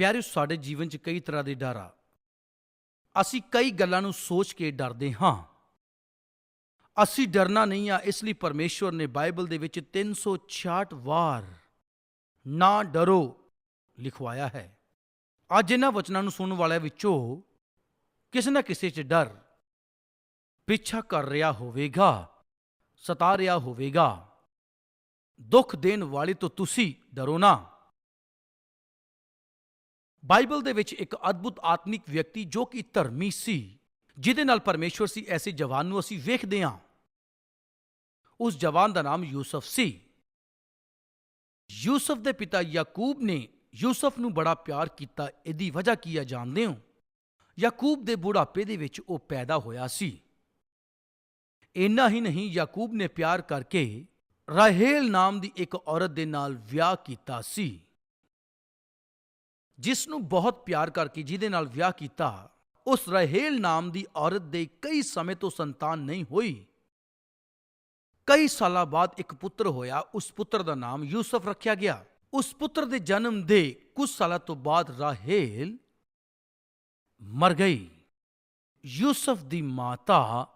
ਪਿਆਰਿਓ, ਸਾਡੇ ਜੀਵਨ 'ਚ ਕਈ ਤਰ੍ਹਾਂ ਦੇ ਡਰ ਆ। ਅਸੀਂ ਕਈ ਗੱਲਾਂ ਨੂੰ ਸੋਚ ਕੇ ਡਰਦੇ ਹਾਂ। ਅਸੀਂ ਡਰਨਾ ਨਹੀਂ ਆ, ਇਸ ਲਈ ਪਰਮੇਸ਼ਵਰ ਨੇ ਬਾਈਬਲ ਦੇ ਵਿੱਚ 366 ਵਾਰ ਨਾ ਡਰੋ ਲਿਖਵਾਇਆ ਹੈ। ਅੱਜ ਇਹਨਾਂ ਵਚਨਾਂ ਨੂੰ ਸੁਣਨ ਵਾਲਿਆਂ ਵਿੱਚੋਂ ਕਿਸੇ ਨਾ ਕਿਸੇ 'ਚ ਡਰ ਪਿੱਛਾ ਕਰ ਰਿਹਾ ਹੋਵੇਗਾ, ਸਤਾ ਰਿਹਾ ਹੋਵੇਗਾ। ਦੁੱਖ ਦੇਣ ਵਾਲੇ ਤੋਂ ਤੁਸੀਂ ਡਰੋ ਨਾ। ਬਾਈਬਲ ਦੇ ਵਿੱਚ ਇੱਕ ਅਦਭੁਤ ਆਤਮਿਕ ਵਿਅਕਤੀ ਜੋ ਕਿ ਧਰਮੀ ਸੀ, ਜਿਹਦੇ ਨਾਲ ਪਰਮੇਸ਼ਵਰ ਸੀ, ਐਸੇ ਜਵਾਨ ਨੂੰ ਅਸੀਂ ਵੇਖਦੇ ਹਾਂ। ਉਸ ਜਵਾਨ ਦਾ ਨਾਮ ਯੂਸਫ ਸੀ। ਯੂਸਫ ਦੇ ਪਿਤਾ ਯਾਕੂਬ ਨੇ ਯੂਸਫ ਨੂੰ ਬੜਾ ਪਿਆਰ ਕੀਤਾ, ਇਹਦੀ ਵਜ੍ਹਾ ਕੀ ਆ ਜਾਣਦੇ ਹੋ? ਯਾਕੂਬ ਦੇ ਬੁਢਾਪੇ ਦੇ ਵਿੱਚ ਉਹ ਪੈਦਾ ਹੋਇਆ ਸੀ। ਇੰਨਾ ਹੀ ਨਹੀਂ, ਯਾਕੂਬ ਨੇ ਪਿਆਰ ਕਰਕੇ ਰਾਹੇਲ ਨਾਮ ਦੀ ਇੱਕ ਔਰਤ ਦੇ ਨਾਲ ਵਿਆਹ ਕੀਤਾ ਸੀ। ਜਿਸ ਨੂੰ ਬਹੁਤ ਪਿਆਰ ਕਰਕੇ ਜਿਹਦੇ ਨਾਲ ਵਿਆਹ ਕੀਤਾ, ਉਸ ਰਾਹੇਲ ਨਾਮ ਦੀ ਔਰਤ ਦੇ ਕਈ ਸਮੇਂ ਤੋਂ ਸੰਤਾਨ ਨਹੀਂ ਹੋਈ। ਕਈ ਸਾਲਾਂ ਬਾਅਦ ਇੱਕ ਪੁੱਤਰ ਹੋਇਆ, ਉਸ ਪੁੱਤਰ ਦਾ ਨਾਮ ਯੂਸਫ ਰੱਖਿਆ ਗਿਆ। ਉਸ ਪੁੱਤਰ ਦੇ ਜਨਮ ਦੇ ਕੁਝ ਸਾਲਾਂ ਤੋਂ ਬਾਅਦ ਰਾਹੇਲ ਮਰ ਗਈ। ਯੂਸਫ ਦੀ ਮਾਤਾ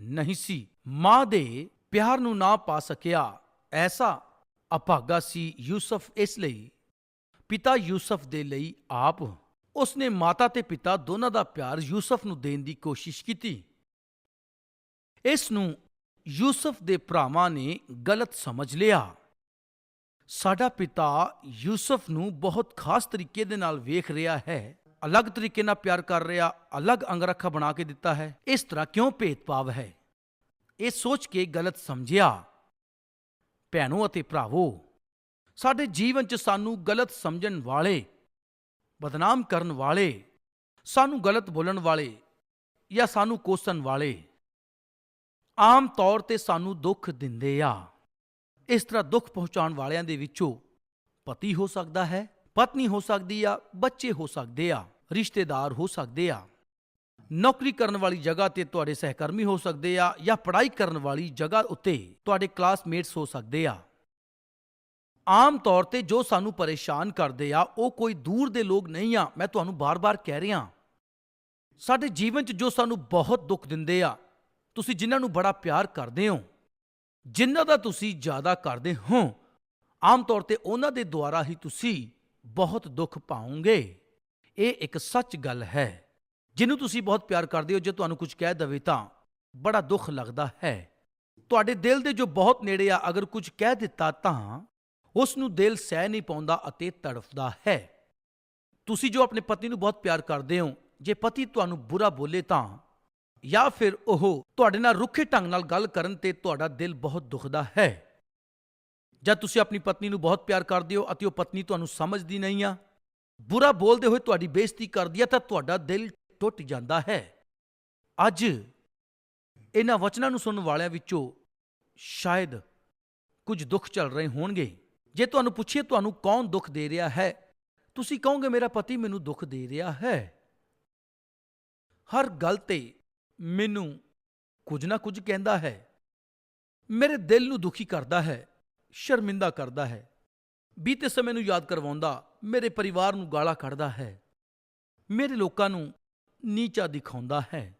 ਨਹੀਂ ਸੀ। ਮਾਂ ਦੇ ਪਿਆਰ ਨੂੰ ਨਾ ਪਾ ਸਕਿਆ। ਐਸਾ ਅਭਾਗਾ ਸੀ ਯੂਸਫ ਇਸ ਲਈ। ਪਿਤਾ ਯੂਸਫ ਦੇ ਲਈ ਆਪ ਉਸਨੇ ਮਾਤਾ ਤੇ ਪਿਤਾ ਦੋਨਾਂ ਦਾ ਪਿਆਰ ਯੂਸਫ ਨੂੰ ਦੇਣ ਦੀ ਕੋਸ਼ਿਸ਼ ਕੀਤੀ। ਇਸ ਨੂੰ ਯੂਸਫ ਦੇ ਭਰਾਵਾਂ ਨੇ ਗਲਤ ਸਮਝ ਲਿਆ। ਸਾਡਾ ਪਿਤਾ ਯੂਸਫ ਨੂੰ ਬਹੁਤ ਖਾਸ ਤਰੀਕੇ ਦੇ ਨਾਲ ਵੇਖ ਰਿਹਾ ਹੈ, ਅਲੱਗ ਤਰੀਕੇ ਨਾਲ ਪਿਆਰ ਕਰ ਰਿਹਾ, ਅਲੱਗ ਅੰਗਰਖਾ ਬਣਾ ਕੇ ਦਿੱਤਾ ਹੈ, ਇਸ ਤਰ੍ਹਾਂ ਕਿਉਂ ਭੇਦਭਾਵ ਹੈ? ਇਹ ਸੋਚ ਕੇ ਗਲਤ ਸਮਝਿਆ। ਭੈਣੋ ਅਤੇ ਭਰਾਵੋ ਸਾਡੇ ਜੀਵਨ 'ਚ ਸਾਨੂੰ ਗਲਤ ਸਮਝਣ ਵਾਲੇ, ਬਦਨਾਮ ਕਰਨ ਵਾਲੇ, ਸਾਨੂੰ ਗਲਤ ਬੋਲਣ ਵਾਲੇ ਜਾਂ ਸਾਨੂੰ ਕੋਸਣ ਵਾਲੇ ਆਮ ਤੌਰ ਤੇ ਸਾਨੂੰ ਦੁੱਖ ਦਿੰਦੇ ਆ। ਇਸ ਤਰ੍ਹਾਂ ਦੁੱਖ ਪਹੁੰਚਾਉਣ ਵਾਲਿਆਂ ਦੇ ਵਿੱਚੋਂ ਪਤੀ ਹੋ ਸਕਦਾ ਹੈ, ਪਤਨੀ ਹੋ ਸਕਦੀ ਆ, ਬੱਚੇ ਹੋ ਸਕਦੇ ਆ, ਰਿਸ਼ਤੇਦਾਰ ਹੋ ਸਕਦੇ ਆ। ਨੌਕਰੀ ਕਰਨ ਵਾਲੀ ਜਗ੍ਹਾ ਤੇ ਤੁਹਾਡੇ ਸਹਿਕਰਮੀ ਹੋ ਸਕਦੇ ਆ ਜਾਂ ਪੜ੍ਹਾਈ ਕਰਨ ਵਾਲੀ ਜਗ੍ਹਾ ਉੱਤੇ ਤੁਹਾਡੇ ਕਲਾਸਮੇਟਸ ਹੋ ਸਕਦੇ ਆ। ਆਮ ਤੌਰ ਤੇ ਜੋ ਸਾਨੂੰ ਪਰੇਸ਼ਾਨ ਕਰਦੇ ਆ, ਉਹ ਕੋਈ ਦੂਰ ਦੇ ਲੋਕ ਨਹੀਂ ਆ, ਮੈਂ ਤੁਹਾਨੂੰ ਬਾਰ-ਬਾਰ ਕਹਿ ਰਿਹਾ। ਸਾਡੇ ਜੀਵਨ 'ਚ ਜੋ ਸਾਨੂੰ ਬਹੁਤ ਦੁੱਖ ਦਿੰਦੇ ਆ, ਤੁਸੀਂ ਜਿਨ੍ਹਾਂ ਨੂੰ ਬੜਾ ਪਿਆਰ ਕਰਦੇ ਹੋ, ਜਿਨ੍ਹਾਂ ਦਾ ਤੁਸੀਂ ਜ਼ਿਆਦਾ ਕਰਦੇ ਹੋ, ਆਮ ਤੌਰ ਤੇ ਉਹਨਾਂ ਦੇ ਦੁਆਰਾ ਹੀ ਤੁਸੀਂ ਬਹੁਤ ਦੁੱਖ ਪਾਓਗੇ। ਇਹ ਇੱਕ ਸੱਚ ਗੱਲ ਹੈ। ਜਿਹਨੂੰ ਤੁਸੀਂ ਬਹੁਤ ਪਿਆਰ ਕਰਦੇ ਹੋ, ਜੇ ਤੁਹਾਨੂੰ ਕੁਝ ਕਹਿ ਦਵੇ ਤਾਂ ਬੜਾ ਦੁੱਖ ਲੱਗਦਾ ਹੈ। ਤੁਹਾਡੇ ਦਿਲ ਦੇ ਜੋ ਬਹੁਤ ਨੇੜੇ ਆ, ਅਗਰ ਕੁਝ ਕਹਿ ਦਿੱਤਾ ਤਾਂ ਉਸ ਨੂੰ ਦਿਲ ਸਹਿ ਨਹੀਂ ਪਾਉਂਦਾ ਅਤੇ ਤੜਫਦਾ ਹੈ। ਤੁਸੀਂ ਜੋ ਆਪਣੇ ਪਤੀ ਨੂੰ ਬਹੁਤ ਪਿਆਰ ਕਰਦੇ ਹੋ, ਜੇ ਪਤੀ ਤੁਹਾਨੂੰ ਬੁਰਾ ਬੋਲੇ ਤਾਂ? ਜਾਂ ਫਿਰ ਉਹ ਤੁਹਾਡੇ ਨਾਲ ਰੁੱਖੇ ਢੰਗ ਨਾਲ ਗੱਲ ਕਰਨ ਤੇ ਤੁਹਾਡਾ ਦਿਲ ਬਹੁਤ ਦੁਖਦਾ ਹੈ? ਜਦ ਤੁਸੀਂ ਆਪਣੀ ਪਤਨੀ ਨੂੰ ਬਹੁਤ ਪਿਆਰ ਕਰਦੇ ਹੋ ਅਤੇ ਉਹ ਪਤਨੀ ਤੁਹਾਨੂੰ ਸਮਝਦੀ ਨਹੀਂ ਆ? ਬੁਰਾ ਬੋਲਦੇ ਹੋਏ ਤੁਹਾਡੀ ਬੇਇੱਜ਼ਤੀ ਕਰਦੀ ਆ ਤਾਂ ਤੁਹਾਡਾ ਦਿਲ ਟੁੱਟ ਜਾਂਦਾ ਹੈ। ਅੱਜ ਇਹਨਾਂ ਵਚਨਾਂ ਨੂੰ ਸੁਣਨ ਵਾਲਿਆਂ ਵਿੱਚੋਂ ਸ਼ਾਇਦ ਕੁਝ ਦੁੱਖ ਚੱਲ ਰਹੇ ਹੋਣਗੇ। ਜੇ ਤੁਹਾਨੂੰ ਪੁੱਛੀਏ ਤੁਹਾਨੂੰ ਕੌਣ ਦੁੱਖ ਦੇ ਰਿਹਾ ਹੈ, ਤੁਸੀਂ ਕਹੋਗੇ ਮੇਰਾ ਪਤੀ ਮੈਨੂੰ ਦੁੱਖ ਦੇ ਰਿਹਾ ਹੈ। ਹਰ ਗੱਲ ਤੇ ਮੈਨੂੰ ਕੁਝ ਨਾ ਕੁਝ ਕਹਿੰਦਾ ਹੈ। ਮੇਰੇ ਦਿਲ ਨੂੰ ਦੁਖੀ ਕਰਦਾ ਹੈ, ਸ਼ਰਮਿੰਦਾ ਕਰਦਾ ਹੈ। ਬੀਤੇ ਸਮੇਂ ਨੂੰ ਯਾਦ ਕਰਵਾਉਂਦਾ, ਮੇਰੇ ਪਰਿਵਾਰ ਨੂੰ ਗਾਲਾਂ ਕੱਢਦਾ ਹੈ। ਮੇਰੇ ਲੋਕਾਂ ਨੂੰ ਨੀਚਾ ਦਿਖਾਉਂਦਾ ਹੈ।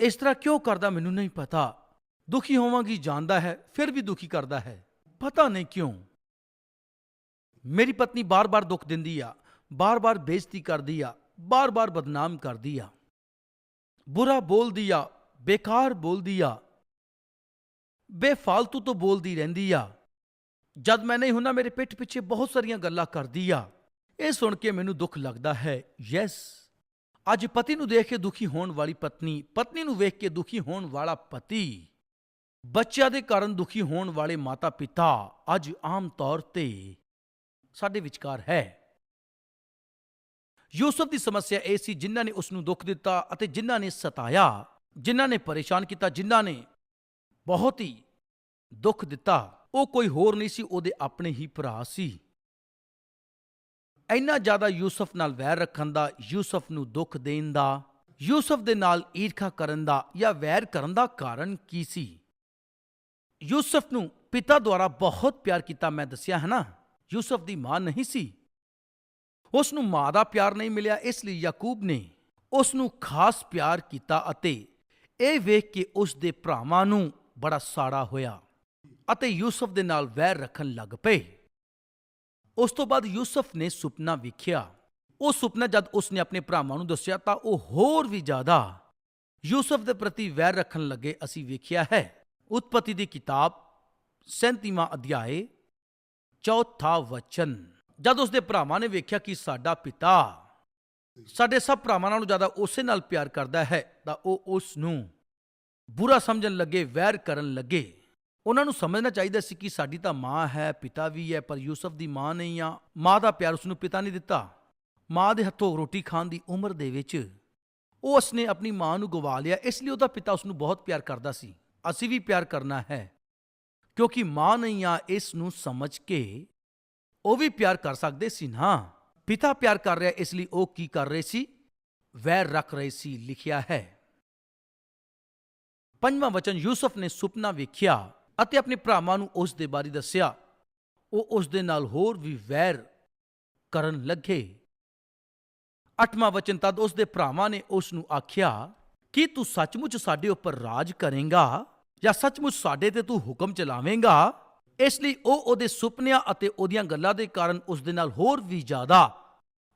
ਇਸ ਤਰ੍ਹਾਂ ਕਿਉਂ ਕਰਦਾ ਮੈਨੂੰ ਨਹੀਂ ਪਤਾ। ਦੁਖੀ ਹੋਵਾਂਗੀ, ਜਾਣਦਾ ਹੈ, ਫਿਰ ਵੀ ਦੁਖੀ ਕਰਦਾ ਹੈ। ਪਤਾ ਨਹੀਂ ਕਿਉਂ। ਮੇਰੀ ਪਤਨੀ ਬਾਰ-ਬਾਰ ਦੁੱਖ ਦਿੰਦੀ ਆ, ਬਾਰ-ਬਾਰ ਬੇਇੱਜ਼ਤੀ ਕਰਦੀ ਆ, ਬਾਰ-ਬਾਰ ਬਦਨਾਮ ਕਰਦੀ ਆ। ਬੁਰਾ ਬੋਲਦੀ ਆ, ਬੇਕਾਰ ਬੋਲਦੀ ਆ, ਬੇਫਾਲਤੂ ਤੋਂ ਬੋਲਦੀ ਰਹਿੰਦੀ ਆ। ਜਦ ਮੈਂ ਨਹੀਂ ਹੁੰਦਾ, ਮੇਰੇ ਪਿੱਠ ਪਿੱਛੇ ਬਹੁਤ ਸਾਰੀਆਂ ਗੱਲਾਂ ਕਰਦੀ ਆ। ਇਹ ਸੁਣ ਕੇ ਮੈਨੂੰ ਦੁੱਖ ਲੱਗਦਾ ਹੈ, ਯੈਸ। ਅੱਜ ਪਤੀ ਨੂੰ ਦੇਖ ਕੇ ਦੁਖੀ ਹੋਣ ਵਾਲੀ ਪਤਨੀ ਪਤਨੀ ਨੂੰ ਵੇਖ ਕੇ ਦੁਖੀ ਹੋਣ ਵਾਲਾ ਪਤੀ, ਬੱਚਿਆਂ ਦੇ ਕਾਰਨ ਦੁਖੀ ਹੋਣ ਵਾਲੇ ਮਾਤਾ ਪਿਤਾ ਅੱਜ ਆਮ ਤੌਰ ਤੇ ਸਾਡੇ ਵਿਚਕਾਰ ਹੈ। ਯੂਸਫ ਦੀ ਸਮੱਸਿਆ ਇਹ ਸੀ ਜਿਨ੍ਹਾਂ ਨੇ ਉਸ ਨੂੰ ਦੁੱਖ ਦਿੱਤਾ ਅਤੇ ਜਿਨ੍ਹਾਂ ਨੇ ਸਤਾਇਆ, ਜਿਨ੍ਹਾਂ ਨੇ ਪਰੇਸ਼ਾਨ ਕੀਤਾ, ਜਿਨ੍ਹਾਂ ਨੇ ਬਹੁਤ ਹੀ ਦੁੱਖ ਦਿੱਤਾ। ਉਹ ਕੋਈ ਹੋਰ ਨਹੀਂ ਸੀ, ਉਹਦੇ ਆਪਣੇ ਹੀ ਭਰਾ ਸੀ। ਇੰਨਾ ਜ਼ਿਆਦਾ ਯੂਸਫ ਨਾਲ ਵੈਰ ਰੱਖਣ ਦਾ, ਯੂਸਫ ਨੂੰ ਦੁੱਖ ਦੇਣ ਦਾ, ਯੂਸਫ ਦੇ ਨਾਲ ਈਰਖਾ ਕਰਨ ਦਾ ਜਾਂ ਵੈਰ ਕਰਨ ਦਾ ਕਾਰਨ ਕੀ ਸੀ? ਯੂਸਫ ਨੂੰ ਪਿਤਾ ਦੁਆਰਾ ਬਹੁਤ ਪਿਆਰ ਕੀਤਾ, ਮੈਂ ਦੱਸਿਆ ਹੈ ਨਾ। ਯੂਸਫ ਦੀ ਮਾਂ ਨਹੀਂ ਸੀ। ਉਸ ਨੂੰ ਮਾਂ ਦਾ ਪਿਆਰ ਨਹੀਂ ਮਿਲਿਆ, ਇਸ ਲਈ ਯਾਕੂਬ ਨੇ ਉਸ ਨੂੰ ਖਾਸ ਪਿਆਰ ਕੀਤਾ ਅਤੇ ਇਹ ਵੇਖ ਕੇ ਉਸ ਦੇ ਭਰਾਵਾਂ ਨੂੰ ਬੜਾ ਸਾੜਾ ਹੋਇਆ ਅਤੇ ਯੂਸਫ ਦੇ ਨਾਲ ਵੈਰ ਰੱਖਣ ਲੱਗ ਪਏ। ਉਸ ਤੋਂ ਬਾਅਦ ਯੂਸਫ ਨੇ ਸੁਪਨਾ ਵੇਖਿਆ। ਉਹ ਸੁਪਨਾ ਜਦ ਉਸਨੇ ਆਪਣੇ ਭਰਾਵਾਂ ਨੂੰ ਦੱਸਿਆ ਤਾਂ ਉਹ ਹੋਰ ਵੀ ਜ਼ਿਆਦਾ ਯੂਸਫ ਦੇ ਪ੍ਰਤੀ ਵੈਰ ਰੱਖਣ ਲੱਗੇ। ਅਸੀਂ ਵੇਖਿਆ ਹੈ, ਉਤਪਤੀ ਦੀ ਕਿਤਾਬ 37ਵਾਂ ਅਧਿਆਏ ਚੌਥਾ ਵਚਨ। ਜਦ ਉਸਦੇ ਭਰਾਵਾਂ ਨੇ ਵੇਖਿਆ ਕਿ ਸਾਡਾ ਪਿਤਾ ਸਾਡੇ ਸਭ ਭਰਾਵਾਂ ਨਾਲੋਂ ਜ਼ਿਆਦਾ ਉਸੇ ਨਾਲ ਪਿਆਰ ਕਰਦਾ ਹੈ, ਤਾਂ ਉਹ ਉਸ ਨੂੰ ਬੁਰਾ ਸਮਝਣ ਲੱਗੇ, ਵੈਰ ਕਰਨ ਲੱਗੇ। ਉਹਨਾਂ ਨੂੰ ਸਮਝਣਾ ਚਾਹੀਦਾ ਸੀ ਕਿ ਸਾਡੀ ਤਾਂ ਮਾਂ ਹੈ, ਪਿਤਾ ਵੀ ਹੈ, ਪਰ ਯੂਸਫ ਦੀ ਮਾਂ ਨਹੀਂ ਆ। ਮਾਂ ਦਾ ਪਿਆਰ ਉਸ ਨੂੰ ਪਿਤਾ ਨਹੀਂ ਦਿੱਤਾ। ਮਾਂ ਦੇ ਹੱਥੋਂ ਰੋਟੀ ਖਾਣ ਦੀ ਉਮਰ ਦੇ ਵਿੱਚ ਉਸ ਨੇ ਆਪਣੀ ਮਾਂ ਨੂੰ ਗਵਾ ਲਿਆ। ਇਸ ਲਈ ਉਹਦਾ ਪਿਤਾ ਉਸ ਨੂੰ ਬਹੁਤ ਪਿਆਰ ਕਰਦਾ ਸੀ। ਅਸੀਂ ਵੀ ਪਿਆਰ ਕਰਨਾ ਹੈ। ਕਿਉਂਕਿ ਮਾਂ ਨਹੀਂ ਆ, ਇਸ ਨੂੰ ਸਮਝ ਕੇ ਉਹ ਵੀ ਪਿਆਰ ਕਰ ਸਕਦੇ ਸੀ ਨਾ। ਪਿਤਾ ਪਿਆਰ ਕਰ ਰਿਹਾ, ਇਸ ਲਈ ਉਹ ਕੀ ਕਰ ਰਹੇ ਸੀ? ਵੈਰ ਰੱਖ ਰਹੇ ਸੀ, ਲਿਖਿਆ ਹੈ। ਪੰਜਵਾਂ ਵਚਨ, ਯੂਸਫ ਨੇ ਸੁਪਨਾ ਵੇਖਿਆ ਅਤੇ ਆਪਣੇ ਭਰਾਵਾਂ ਨੂੰ ਉਸ ਦੇ ਬਾਰੇ ਦੱਸਿਆ। ਉਹ ਉਸ ਦੇ ਨਾਲ ਹੋਰ ਵੀ ਵੈਰ ਕਰਨ ਲੱਗੇ। ਅੱਠਵਾਂ ਵਚਨ, ਤਦ ਉਸ ਦੇ ਭਰਾਵਾਂ ਨੇ ਉਸ ਨੂੰ ਆਖਿਆ, ਕਿ ਤੂੰ ਸੱਚਮੁੱਚ ਸਾਡੇ ਉੱਪਰ ਰਾਜ ਕਰੇਂਗਾ? ਜਾਂ ਸੱਚਮੁੱਚ ਸਾਡੇ ਤੇ ਤੂੰ ਹੁਕਮ ਚਲਾਵੇਂਗਾ? ਇਸ ਲਈ ਉਹ ਉਹਦੇ ਸੁਪਨਿਆਂ ਅਤੇ ਉਹਦੀਆਂ ਗੱਲਾਂ ਦੇ ਕਾਰਨ ਉਸ ਦੇ ਨਾਲ ਹੋਰ ਵੀ ਜ਼ਿਆਦਾ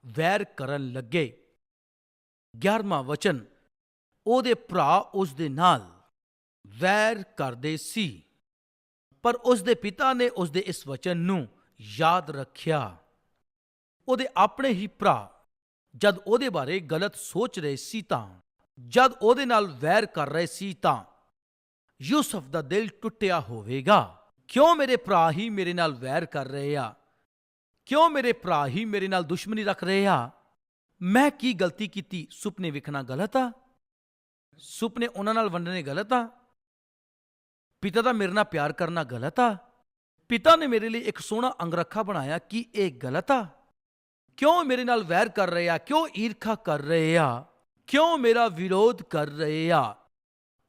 ਵੈਰ ਕਰਨ ਲੱਗੇ। 11ਵਾਂ ਵਚਨ, ਉਹਦੇ ਭਰਾ ਉਸ ਦੇ ਨਾਲ ਵੈਰ ਕਰਦੇ ਸੀ। ਪਰ ਉਸ ਦੇ ਪਿਤਾ ਨੇ ਉਸ ਦੇ ਇਸ ਵਚਨ ਨੂੰ ਯਾਦ ਰੱਖਿਆ। ਉਹਦੇ ਆਪਣੇ ਹੀ ਭਰਾ, ਜਦ ਉਹਦੇ ਬਾਰੇ ਗਲਤ ਸੋਚ ਰਹੇ ਸੀ ਤਾਂ, ਜਦ ਉਹਦੇ ਨਾਲ ਵੈਰ ਕਰ ਰਹੇ ਸੀ ਤਾਂ ਯੂਸਫ ਦਾ ਦਿਲ ਟੁੱਟਿਆ ਹੋਵੇਗਾ। ਕਿਉਂ ਮੇਰੇ ਭਰਾ ਹੀ ਮੇਰੇ ਨਾਲ ਵੈਰ ਕਰ ਰਹੇ ਆ? ਕਿਉਂ ਮੇਰੇ ਭਰਾ ਹੀ ਮੇਰੇ ਨਾਲ ਦੁਸ਼ਮਣੀ ਰੱਖ ਰਹੇ ਆ? ਮੈਂ ਕੀ ਗਲਤੀ ਕੀਤੀ? ਸੁਪਨੇ ਵੇਖਣਾ ਗਲਤ ਆ? ਸੁਪਨੇ ਉਹਨਾਂ ਨਾਲ ਵੰਡਣੇ ਗਲਤ ਆ? ਪਿਤਾ ਦਾ ਮੇਰੇ ਨਾਲ ਪਿਆਰ ਕਰਨਾ ਗਲਤ ਆ? ਪਿਤਾ ਨੇ ਮੇਰੇ ਲਈ ਇੱਕ ਸੋਹਣਾ ਅੰਗਰਖਾ ਬਣਾਇਆ ਕਿ ਇਹ ਗਲਤ ਆ? ਕਿਉਂ ਮੇਰੇ ਨਾਲ ਵੈਰ ਕਰ ਰਹੇ ਆ? ਕਿਉਂ ਈਰਖਾ ਕਰ ਰਹੇ ਆ? ਕਿਉਂ ਮੇਰਾ ਵਿਰੋਧ ਕਰ ਰਹੇ ਆ?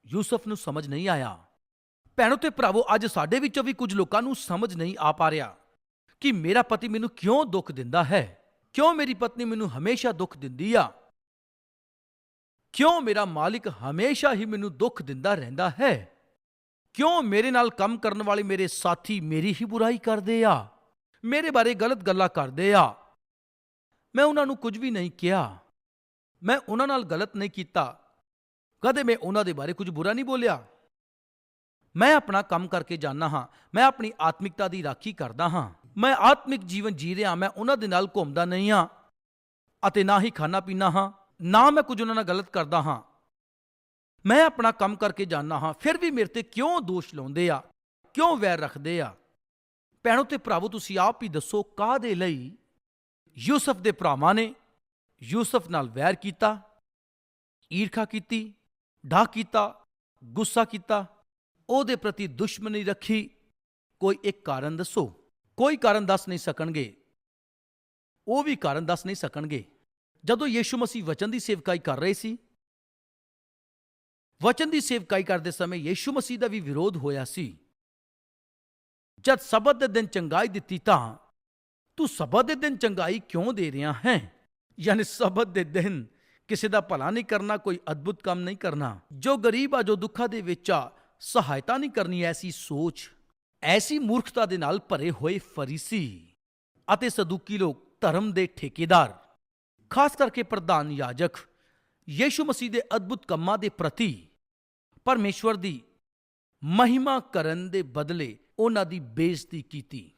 ਯੂਸਫ ਨੂੰ ਸਮਝ ਨਹੀਂ ਆਇਆ। ਭੈਣੋ ਤੇ ਭਰਾਵੋ, ਅੱਜ ਸਾਡੇ ਵਿੱਚੋਂ ਵੀ ਕੁਝ ਲੋਕਾਂ ਨੂੰ ਸਮਝ ਨਹੀਂ ਆ ਪਾ ਰਿਹਾ ਕਿ ਮੇਰਾ ਪਤੀ ਮੈਨੂੰ ਕਿਉਂ ਦੁੱਖ ਦਿੰਦਾ ਹੈ? ਕਿਉਂ ਮੇਰੀ ਪਤਨੀ ਮੈਨੂੰ ਹਮੇਸ਼ਾ ਦੁੱਖ ਦਿੰਦੀ ਆ? ਕਿਉਂ ਮੇਰਾ ਮਾਲਿਕ ਹਮੇਸ਼ਾ ਹੀ ਮੈਨੂੰ ਦੁੱਖ ਦਿੰਦਾ ਰਹਿੰਦਾ ਹੈ? ਕਿਉਂ ਮੇਰੇ ਨਾਲ ਕੰਮ ਕਰਨ ਵਾਲੇ ਮੇਰੇ ਸਾਥੀ ਮੇਰੀ ਹੀ ਬੁਰਾਈ ਕਰਦੇ ਆ? ਮੇਰੇ ਬਾਰੇ ਗਲਤ ਗੱਲਾਂ ਕਰਦੇ ਆ? ਮੈਂ ਉਹਨਾਂ ਨੂੰ ਕੁਝ ਵੀ ਨਹੀਂ ਕਿਹਾ। ਮੈਂ ਉਹਨਾਂ ਨਾਲ ਗਲਤ ਨਹੀਂ ਕੀਤਾ। ਕਦੇ ਮੈਂ ਉਹਨਾਂ ਦੇ ਬਾਰੇ ਕੁਝ ਬੁਰਾ ਨਹੀਂ ਬੋਲਿਆ? ਮੈਂ ਆਪਣਾ ਕੰਮ ਕਰਕੇ ਜਾਣਾ ਹਾਂ। ਮੈਂ ਆਪਣੀ ਆਤਮਿਕਤਾ ਦੀ ਰਾਖੀ ਕਰਦਾ ਹਾਂ। ਮੈਂ ਆਤਮਿਕ ਜੀਵਨ ਜੀ ਰਿਹਾ। ਮੈਂ ਉਹਨਾਂ ਦੇ ਨਾਲ ਘੁੰਮਦਾ ਨਹੀਂ ਹਾਂ ਅਤੇ ਨਾ ਹੀ ਖਾਣਾ ਪੀਣਾ ਹਾਂ, ਨਾ ਮੈਂ ਕੁਝ ਉਹਨਾਂ ਨਾਲ ਗਲਤ ਕਰਦਾ ਹਾਂ। ਮੈਂ ਆਪਣਾ ਕੰਮ ਕਰਕੇ ਜਾਣਾ ਹਾਂ। ਫਿਰ ਵੀ ਮੇਰੇ ਤੇ ਕਿਉਂ ਦੋਸ਼ ਲਾਉਂਦੇ ਆ? ਕਿਉਂ ਵੈਰ ਰੱਖਦੇ ਆ? ਭੈਣੋ ਤੇ ਭਰਾਵੋ, ਤੁਸੀਂ ਆਪ ਹੀ ਦੱਸੋ ਕਾਦੇ ਲਈ ਯੂਸਫ ਦੇ ਭਰਾਵਾਂ ਨੇ ਯੂਸਫ ਨਾਲ ਵੈਰ ਕੀਤਾ, ਈਰਖਾ ਕੀਤੀ ਢਾ ਕੀਤਾ, ਗੁੱਸਾ ਕੀਤਾ, ਉਹਦੇ ਪ੍ਰਤੀ ਦੁਸ਼ਮਣੀ ਰੱਖੀ। ਕੋਈ ਇੱਕ ਕਾਰਨ ਦੱਸੋ? ਕੋਈ ਕਾਰਨ ਦੱਸ ਨਹੀਂ ਸਕਣਗੇ। ਉਹ ਵੀ ਕਾਰਨ ਦੱਸ ਨਹੀਂ ਸਕਣਗੇ। ਜਦੋਂ ਯੀਸ਼ੂ ਮਸੀਹ ਵਚਨ ਦੀ ਸੇਵਕਾਈ ਕਰ ਰਹੇ ਸੀ, ਵਚਨ ਦੀ ਸੇਵਕਾਈ ਕਰਦੇ ਸਮੇਂ ਯੀਸ਼ੂ ਮਸੀਹ ਦਾ ਵੀ ਵਿਰੋਧ ਹੋਇਆ ਸੀ। ਜਦ ਸਬਤ ਦੇ ਦਿਨ ਚੰਗਾਈ ਦਿੱਤੀ ਤਾਂ ਤੂੰ ਸਬਤ ਦੇ ਦਿਨ ਚੰਗਾਈ ਕਿਉਂ ਦੇ ਰਿਹਾ ਹੈ? ਯਾਨੀ ਸਬਤ ਦੇ ਦਿਨ ਕਿਸੇ ਦਾ ਭਲਾ ਨਹੀਂ ਕਰਨਾ, ਕੋਈ ਅਦਭੁਤ ਕੰਮ ਨਹੀਂ ਕਰਨਾ। ਜੋ ਗਰੀਬ ਆ, ਜੋ ਦੁੱਖਾਂ ਦੇ ਵਿੱਚ ਆ, ਸਹਾਇਤਾ ਨਹੀਂ ਕਰਨੀ, ਐਸੀ ਸੋਚ, ਐਸੀ ਮੂਰਖਤਾ ਦੇ ਨਾਲ ਭਰੇ ਹੋਏ ਫਰੀਸੀ ਅਤੇ ਸਦੂਕੀ ਲੋਕ ਧਰਮ ਦੇ ਠੇਕੇਦਾਰ, ਖਾਸ ਕਰਕੇ ਪ੍ਰਧਾਨ ਯਾਜਕ, ਯੀਸ਼ੂ ਮਸੀਹ ਦੇ ਅਦਭੁਤ ਕੰਮਾਂ ਦੇ ਪ੍ਰਤੀ ਪਰਮੇਸ਼ਵਰ ਦੀ ਮਹਿਮਾ ਕਰਨ ਦੇ ਬਦਲੇ ਉਹਨਾਂ ਦੀ ਬੇਇੱਜ਼ਤੀ ਕੀਤੀ।